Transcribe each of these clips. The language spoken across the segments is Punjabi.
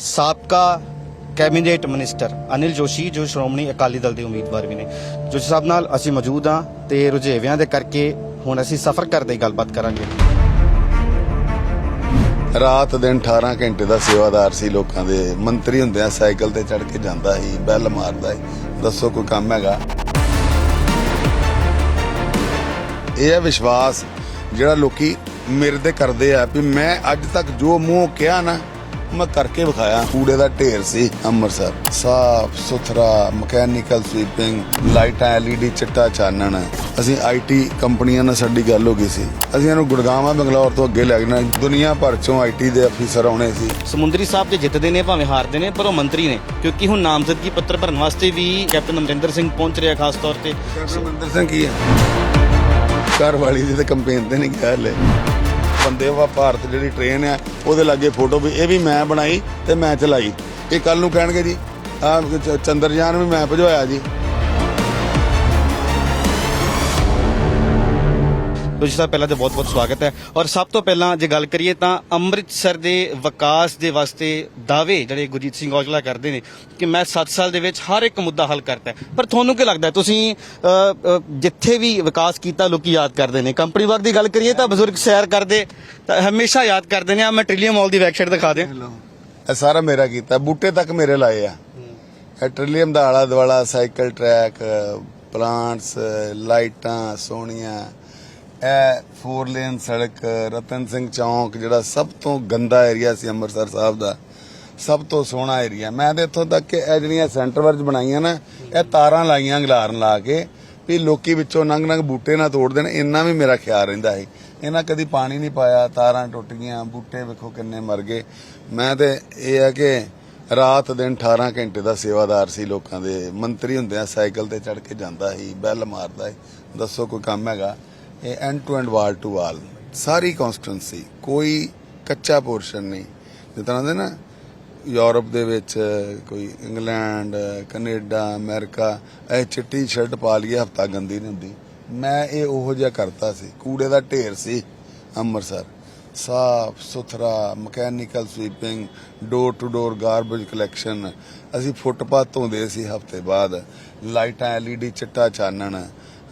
ਸਾਬਕਾ ਕੈਬਨਿਟ ਮਿਨਿਸਟਰ ਅਨਿਲ ਜੋਸ਼ੀ, ਜੋ ਸ਼੍ਰੋਮਣੀ ਅਕਾਲੀ ਦਲ ਦੇ ਉਮੀਦਵਾਰ ਵੀ ਨੇ। ਜੋਸ਼ੀ ਸਾਹਿਬ ਨਾਲ ਅਸੀਂ ਮੌਜੂਦ ਹਾਂ ਤੇ ਰੁਝੇਵਿਆਂ ਦੇ ਕਰਕੇ ਹੁਣ ਅਸੀਂ ਸਫ਼ਰ ਕਰਦੇ ਗੱਲਬਾਤ ਕਰਾਂਗੇ। ਰਾਤ ਦਿਨ 18 ਘੰਟੇ ਦਾ ਸੇਵਾਦਾਰ ਸੀ ਲੋਕਾਂ ਦੇ। ਮੰਤਰੀ ਹੁੰਦਿਆਂ ਸਾਈਕਲ ਤੇ ਚੜ ਕੇ ਜਾਂਦਾ ਸੀ, ਬੈਲ ਮਾਰਦਾ ਸੀ। ਦੱਸੋ ਕੋਈ ਕੰਮ ਹੈਗਾ? ਇਹ ਹੈ ਵਿਸ਼ਵਾਸ ਜਿਹੜਾ ਲੋਕੀ ਮੇਰੇ ਤੇ ਕਰਦੇ ਆ ਵੀ ਮੈਂ ਅੱਜ ਤੱਕ ਜੋ ਮੂੰਹ ਕਿਹਾ ਨਾ ਮੈਂ ਕਰਕੇ ਵਿਖਾਇਆ। ਕੂੜੇ ਦਾ ਢੇਰ ਸੀ ਅੰਮ੍ਰਿਤਸਰ। ਸਾਫ਼ ਸੁਥਰਾ ਮਕੈਨੀਕਲ ਸਵੀਪਿੰਗ ਲਾਈਟਾਂ ਐਲਈਡੀ ਚਿੱਟਾ ਚਾਨਣ। ਅਸੀਂ ਆਈਟੀ ਕੰਪਨੀਆਂ ਨਾਲ ਸਾਡੀ ਗੱਲ ਹੋ ਗਈ ਸੀ। ਅਸੀਂ ਇਹਨੂੰ ਗੁੜਗਾਵਾਂ ਬੰਗਲੌਰ ਤੋਂ ਅੱਗੇ ਲੈ ਜਾਣਾ ਦੁਨੀਆ ਭਰ ਚੋਂ ਆਈਟੀ ਦੇ ਅਫੀਸਰ ਆਉਣੇ ਸੀ। ਸਮੁੰਦਰੀ ਸਾਹਿਬ ਤੇ ਜਿੱਤਦੇ ਨੇ ਭਾਵੇਂ ਹਾਰਦੇ ਨੇ ਪਰ ਉਹ ਮੰਤਰੀ ਨੇ। ਕਿਉਂਕਿ ਹੁਣ ਨਾਮਜ਼ਦਗੀ ਪੱਤਰ ਭਰਨ ਵਾਸਤੇ ਵੀ ਕੈਪਟਨ ਅਮਰਿੰਦਰ ਸਿੰਘ ਪਹੁੰਚ ਰਿਹਾ ਖਾਸ ਤੌਰ ਤੇ। ਸੁਮਿੰਦਰ ਸਿੰਘ ਕੀ ਹੈ? ਘਰ ਵਾਲੀ ਦੀ ਤੇ ਕੰਪੇਨ ਤੇ ਨਹੀਂ ਗਿਆ ਹਲੇ। ਬੰਦੇ ਭਾਰਤ ਜਿਹੜੀ ਟ੍ਰੇਨ ਆ, ਉਹਦੇ ਲਾਗੇ ਫੋਟੋ ਵੀ, ਇਹ ਵੀ ਮੈਂ ਬਣਾਈ ਤੇ ਮੈਂ ਚਲਾਈ। ਇਹ ਕੱਲ ਨੂੰ ਕਹਿਣਗੇ ਜੀ ਆ ਚੰਦਰਯਾਨ ਵੀ ਮੈਂ ਭਜਵਾਇਆ ਜੀ। ਜੋਸ਼ੀ ਸਾਹਿਬ ਪਹਿਲਾਂ ਤਾਂ ਬਹੁਤ-ਬਹੁਤ ਸਵਾਗਤ ਹੈ। ਔਰ ਸਭ ਤੋਂ ਪਹਿਲਾਂ ਜੇ ਗੱਲ ਕਰੀਏ ਤਾਂ ਅੰਮ੍ਰਿਤਸਰ ਦੇ ਵਿਕਾਸ ਦੇ ਵਾਸਤੇ ਦਾਅਵੇ ਜਿਹੜੇ ਗੁਰਜੀਤ ਸਿੰਘ ਔਜਲਾ ਕਰਦੇ ਨੇ ਕਿ ਮੈਂ 7 ਸਾਲ ਦੇ ਵਿੱਚ ਹਰ ਇੱਕ ਮੁੱਦਾ ਹੱਲ ਕਰਤਾ ਪਰ ਤੁਹਾਨੂੰ ਕੀ ਲੱਗਦਾ ਤੁਸੀਂ ਜਿੱਥੇ ਵੀ ਵਿਕਾਸ ਕੀਤਾ ਲੋਕੀ ਯਾਦ ਕਰਦੇ ਨੇ। ਕੰਪਨੀ ਬਾਗ ਦੀ ਗੱਲ ਕਰੀਏ ਤਾਂ ਬਜ਼ੁਰਗ ਸੈਰ ਕਰਦੇ, ਤਾਂ ਹਮੇਸ਼ਾ ਯਾਦ ਕਰਦੇ ਨੇ। ਆ ਮੈਂ ਟ੍ਰਿਲੀਅਮ ਮਾਲ ਦੀ ਵੈਬਸਾਈਟ ਦਿਖਾ ਦੇ ਇਹ ਸਾਰਾ ਮੇਰਾ ਕੀਤਾ। ਬੂਟੇ ਤੱਕ ਮੇਰੇ ਲਾਏ ਆ। ਟ੍ਰਿਲੀਅਮ ਦਾ ਆਲਾ ਦਵਾਲਾ ਸਾਈਕਲ ਟਰੈਕ, ਪਲਾਂਟਸ, ਲਾਈਟਾਂ, ਸੋਹਣੀਆਂ। ਇਹ ਫੋਰ ਲੇਨ ਸੜਕ, ਰਤਨ ਸਿੰਘ ਚੌਂਕ, ਜਿਹੜਾ ਸਭ ਤੋਂ ਗੰਦਾ ਏਰੀਆ ਸੀ ਅੰਮ੍ਰਿਤਸਰ ਸਾਹਿਬ ਦਾ, ਸਭ ਤੋਂ ਸੋਹਣਾ ਏਰੀਆ ਮੈਂ ਤੇ ਇੱਥੋਂ ਤੱਕ ਕਿ ਇਹ ਜਿਹੜੀਆਂ ਸੈਂਟਰ ਵਰਜ ਬਣਾਈਆਂ ਨਾ, ਇਹ ਤਾਰਾਂ ਲਾਈਆਂ ਗਲਾਰਨ ਲਾ ਕੇ, ਵੀ ਲੋਕੀ ਵਿੱਚੋਂ ਨੰਗ ਨੰਗ ਬੂਟੇ ਨਾ ਤੋੜ ਦੇਣ, ਇੰਨਾ ਵੀ ਮੇਰਾ ਖਿਆਲ ਰਹਿੰਦਾ ਹੈ ਇਹਨਾਂ ਕਦੀ ਪਾਣੀ ਨਹੀਂ ਪਾਇਆ, ਤਾਰਾਂ ਟੁੱਟ ਗਈਆਂ ਬੂਟੇ ਵੇਖੋ ਕਿੰਨੇ ਮਰ ਗਏ। ਮੈਂ ਤੇ ਇਹ ਹੈ ਕਿ ਰਾਤ ਦਿਨ 18 ਘੰਟੇ ਦਾ ਸੇਵਾਦਾਰ ਸੀ ਲੋਕਾਂ ਦੇ। ਮੰਤਰੀ ਹੁੰਦਿਆਂ ਸਾਈਕਲ ਤੇ ਚੜ ਕੇ ਜਾਂਦਾ ਸੀ, ਬੈਲ ਮਾਰਦਾ ਸੀ। ਦੱਸੋ ਕੋਈ ਕੰਮ ਹੈਗਾ? End to end wall to wall sorry constituency ਕੋਈ ਕੱਚਾ ਪੋਰਸ਼ਨ ਨਹੀਂ। ਜਿਸ ਤਰ੍ਹਾਂ ਦੇ ਨਾ, ਯੂਰਪ ਦੇ ਵਿੱਚ ਕੋਈ ਇੰਗਲੈਂਡ, ਕੈਨੇਡਾ, ਅਮਰੀਕਾ, ਇਹ ਚਿੱਟੀ ਸ਼ਰਟ ਪਾ ਲਈਏ, ਹਫਤਾ ਗੰਦੀ ਨਹੀਂ ਹੁੰਦੀ। ਮੈਂ ਇਹ ਉਹੋ ਜਿਹਾ ਕਰਤਾ ਸੀ, ਕੂੜੇ ਦਾ ਢੇਰ ਸੀ, ਅੰਮ੍ਰਿਤਸਰ। ਸਾਫ਼ ਸੁਥਰਾ, mechanical sweeping door to door garbage collection ਅਸੀਂ ਫੁੱਟਪਾਥ ਧੋਂਦੇ ਸੀ ਹਫ਼ਤੇ ਬਾਅਦ, ਲਾਈਟਾਂ ਐਲਈਡੀ ਚਿੱਟਾ ਚਾਨਣ।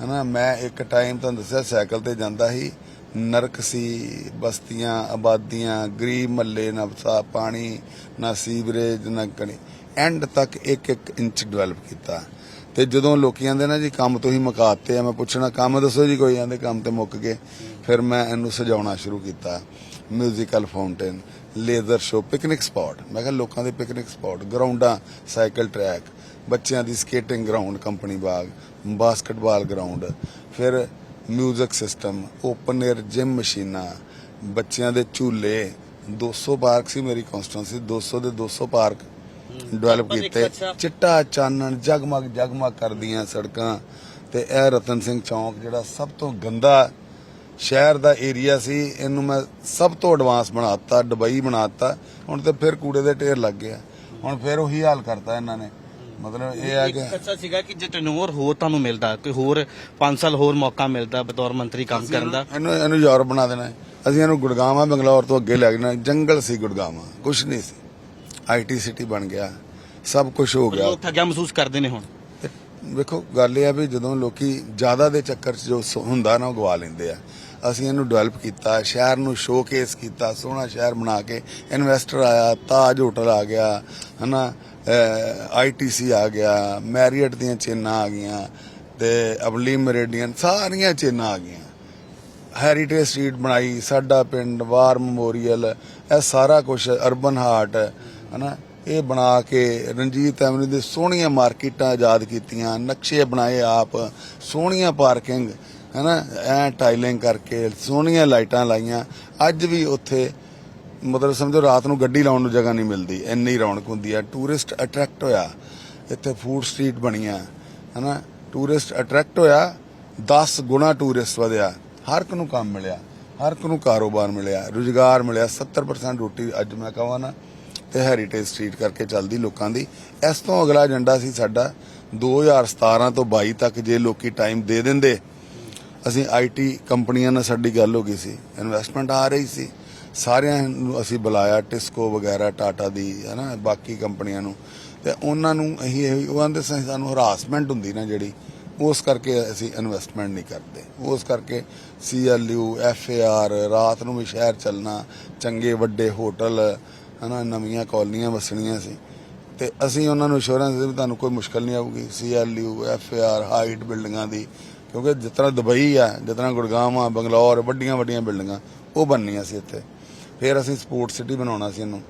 ਹਨਾ, ਮੈਂ ਇੱਕ ਟਾਈਮ ਤੁਹਾਨੂੰ ਦੱਸਿਆ, ਸਾਈਕਲ ਤੇ ਜਾਂਦਾ ਸੀ। ਨਰਕ ਸੀ, ਬਸਤੀਆਂ, ਆਬਾਦੀਆਂ, ਗਰੀਬ ਮੱਲੇ, ਨਾ ਪਾਣੀ, ਨਾ ਸੀਵਰੇਜ, ਨਾ ਕਣੀ। ਐਂਡ ਤੱਕ ਇੱਕ ਇੱਕ ਇੰਚ ਡਿਵੈਲਪ ਕੀਤਾ। ਤੇ ਜਦੋਂ ਲੋਕੀ ਆਂਦੇ ਨਾ, ਜੀ, ਕੰਮ ਤੁਸੀਂ ਮੁਕਾਤੇ ਆ। ਮੈਂ ਪੁੱਛਣਾ, ਕੰਮ ਦੱਸੋ ਜੀ? ਕੋਈ ਆਂਦੇ, ਕੰਮ ਤੇ ਮੁੱਕ ਗਏ। ਫਿਰ ਮੈਂ ਇਹਨੂੰ ਸਜਾਉਣਾ ਸ਼ੁਰੂ ਕੀਤਾ। Musical fountain laser show picnic spot ਮੈਂ ਕਿਹਾ, ਲੋਕਾਂ ਦੇ ਪਿਕਨਿਕ ਸਪੌਟ ਗਰਾਊਂਡਾਂ, ਸਾਈਕਲ ਟਰੈਕ ਬੱਚਿਆਂ ਦੀ skating ground company Bagh basketball ground ਫਿਰ music system open air gym ਮਸ਼ੀਨਾਂ ਬੱਚਿਆਂ ਦੇ ਝੂਲੇ 200 ਪਾਰਕ ਸੀ ਮੇਰੀ ਕਨਸਟੀਟੈਂਸੀ 200 ਦੇ 200 ਪਾਰਕ ਡਿਵੈਲਪ ਕੀਤੇ। ਚਿੱਟਾ ਚਾਨਣ ਜਗਮਗ ਜਗਮਗ ਕਰਦੀਆਂ ਸੜਕਾਂ ਤੇ ਇਹ ਰਤਨ ਸਿੰਘ ਚੌਂਕ ਜਿਹੜਾ ਸਭ ਤੋਂ ਗੰਦਾ ਸ਼ਹਿਰ ਦਾ ਏਰੀਆ ਸੀ ਇਹਨੂੰ ਮੈਂ ਸਭ ਤੋਂ ਐਡਵਾਂਸ ਬਣਾਤਾ ਦੁਬਈ ਬਣਾਤਾ ਹੁਣ ਤੇ ਫਿਰ ਕੂੜੇ ਦੇ ਢੇਰ ਲੱਗ ਗਿਆ। ਹੁਣ ਫਿਰ ਉਹੀ ਹਾਲ ਕਰਤਾ ਇਹਨਾਂ ਨੇ। ਮਤਲਬ ਇਹ ਹੈ ਕਿ ਅੱਛਾ ਸੀਗਾ ਕਿ ਜੇ ਟੈਨੂਰ ਹੋਰ ਤੁਹਾਨੂੰ ਮਿਲਦਾ ਕੋਈ ਹੋਰ 5 ਸਾਲ ਹੋਰ ਮੌਕਾ ਮਿਲਦਾ ਬਤੌਰ ਮੰਤਰੀ ਕੰਮ ਕਰਨ ਦਾ। ਇਹਨੂੰ ਇਹਨੂੰ ਯੂਰਪ ਬਣਾ ਦੇਣਾ ਹੈ। ਅਸੀਂ ਇਹਨੂੰ ਗੁੜਗਾਵਾਂ ਬੰਗਲੌਰ ਤੋਂ ਅੱਗੇ ਲੈ ਜਾਣਾ ਜੰਗਲ ਸੀ ਗੁੜਗਾਵਾਂ ਕੁਝ ਨਹੀਂ ਸੀ। ਆਈਟੀ ਸਿਟੀ ਬਣ ਗਿਆ ਸਭ ਕੁਝ ਹੋ ਗਿਆ। ਲੋਕ ਠੱਗਿਆ ਮਹਿਸੂਸ ਕਰਦੇ ਨੇ ਹੁਣ। ਤੇ ਵੇਖੋ ਗੱਲ ਇਹ ਆ ਵੀ ਜਦੋਂ ਲੋਕੀ ਜ਼ਿਆਦਾ ਦੇ ਚੱਕਰ 'ਚ ਜੋ ਸ- ਹੁੰਦਾ ਨਾ ਉਹ ਗਵਾ ਲੈਂਦੇ ਆ। ਅਸੀਂ ਇਹਨੂੰ ਡਿਵੈਲਪ ਕੀਤਾ ਸ਼ਹਿਰ ਨੂੰ ਸ਼ੋਕੇਸ ਕੀਤਾ ਸੋਹਣਾ ਸ਼ਹਿਰ ਬਣਾ ਕੇ ਇਨਵੈਸਟਰ ਆਇਆ ਤਾਜ ਹੋਟਲ ਆ ਗਿਆ ਹਨਾ? ਆਈਟੀਸੀ ਆ ਗਿਆ ਮੈਰੀਅਟ ਦੀਆਂ ਚੇਨਾਂ ਆ ਗਈਆਂ ਤੇ ਅਬਲੀ ਮੈਰੀਡੀਅਨ ਸਾਰੀਆਂ ਚੇਨਾਂ ਆ ਗਈਆਂ। ਹੈਰੀਟੇਜ ਸਟਰੀਟ ਬਣਾਈ, ਸਾਡਾ ਪਿੰਡ ਵਾਰ ਮੈਮੋਰੀਅਲ ਇਹ ਸਾਰਾ ਕੁਝ ਅਰਬਨ ਹਾਰਟ ਹਨਾ? ਇਹ ਬਣਾ ਕੇ ਰਣਜੀਤ ਐਵਨਿਊ ਦੇ ਸੋਹਣੀਆਂ ਮਾਰਕੀਟਾਂ ਆਜ਼ਾਦ ਕੀਤੀਆਂ, ਨਕਸ਼ੇ ਬਣਾਏ ਆਪ, ਸੋਹਣੀਆਂ ਪਾਰਕਿੰਗ, ਹਨਾ? ਐ ਟਾਈਲਿੰਗ ਕਰਕੇ ਸੋਹਣੀਆਂ ਲਾਈਟਾਂ ਲਾਈਆਂ। ਅੱਜ ਵੀ ਉੱਥੇ ਮਤਲਬ ਸਮਝੋ ਰਾਤ ਨੂੰ ਗੱਡੀ ਲਾਉਣ ਨੂੰ ਜਗ੍ਹਾ ਨਹੀਂ ਮਿਲਦੀ, ਇੰਨੀ ਰੌਣਕ ਹੁੰਦੀ ਹੈ ਟੂਰਿਸਟ ਅਟਰੈਕਟ ਹੋਇਆ, ਇੱਥੇ ਫੂਡ ਸਟਰੀਟ ਬਣੀਆਂ, ਹਨਾ? ਟੂਰਿਸਟ ਅਟਰੈਕਟ ਹੋਇਆ 10 ਗੁਣਾ ਟੂਰਿਸਟ ਵਧਿਆ। ਹਰ ਇੱਕ ਨੂੰ ਕੰਮ ਮਿਲਿਆ, ਹਰ ਇੱਕ ਨੂੰ ਕਾਰੋਬਾਰ ਮਿਲਿਆ, ਰੁਜ਼ਗਾਰ ਮਿਲਿਆ 70% ਰੋਟੀ ਅੱਜ ਮੈਂ ਕਹਾਂ ਨਾ, ਤੇ ਹੈਰੀਟੇਜ ਸਟਰੀਟ ਕਰਕੇ ਚੱਲਦੀ ਲੋਕਾਂ ਦੀ। ਇਸ ਤੋਂ ਅਗਲਾ ਏਜੰਡਾ ਸੀ ਸਾਡਾ 2017 ਤੋਂ 22 ਤੱਕ ਜੇ ਲੋਕੀ ਟਾਈਮ ਦੇ ਦਿੰਦੇ, ਅਸੀਂ ਆਈਟੀ ਕੰਪਨੀਆਂ ਨਾਲ ਸਾਡੀ ਗੱਲ ਹੋ ਗਈ ਸੀ ਇਨਵੈਸਟਮੈਂਟ ਆ ਰਹੀ ਸੀ। ਸਾਰਿਆਂ ਨੂੰ ਅਸੀਂ ਬੁਲਾਇਆ ਟਿਸਕੋ ਵਗੈਰਾ ਟਾਟਾ ਦੀ, ਹਨਾ, ਬਾਕੀ ਕੰਪਨੀਆਂ ਨੂੰ। ਤੇ ਉਹਨਾਂ ਨੂੰ ਅਸੀਂ ਇਹ ਉਹ ਆਂਦੇ ਸੀ, ਸਾਨੂੰ ਹਰਾਸਮੈਂਟ ਹੁੰਦੀ ਨਾ ਜਿਹੜੀ, ਉਸ ਕਰਕੇ ਅਸੀਂ ਇਨਵੈਸਟਮੈਂਟ ਨਹੀਂ ਕਰਦੇ। ਉਸ ਕਰਕੇ ਸੀਐਲਯੂ ਐਫਏਆਰ ਰਾਤ ਨੂੰ ਵੀ ਸ਼ਹਿਰ ਚੱਲਣਾ, ਚੰਗੇ ਵੱਡੇ ਹੋਟਲ, ਹਨਾ, ਨਵੀਆਂ ਕਾਲਨੀਆਂ ਵਸਣੀਆਂ ਸੀ। ਤੇ ਅਸੀਂ ਉਹਨਾਂ ਨੂੰ ਇੰਸ਼ੋਰੈਂਸ ਦੇ ਵੀ ਤੁਹਾਨੂੰ ਕੋਈ ਮੁਸ਼ਕਲ ਨਹੀਂ ਆਊਗੀ। ਸੀਐਲਯੂ ਐਫਏਆਰ ਹਾਈਟ ਬਿਲਡਿੰਗਾਂ ਦੀ, ਕਿਉਂਕਿ ਜਿਸ ਤਰ੍ਹਾਂ ਦੁਬਈ ਆ, ਜਿਸ ਤਰ੍ਹਾਂ ਗੁੜਗਾਮ ਆ ਬੰਗਲੌਰ ਵੱਡੀਆਂ ਵੱਡੀਆਂ ਬਿਲਡਿੰਗਾਂ ਉਹ ਬਣਨੀਆਂ ਸੀ ਇੱਥੇ। ਫਿਰ ਅਸੀਂ ਸਪੋਰਟ ਸਿਟੀ ਬਣਾਉਣਾ ਸੀ ਇਹਨੂੰ।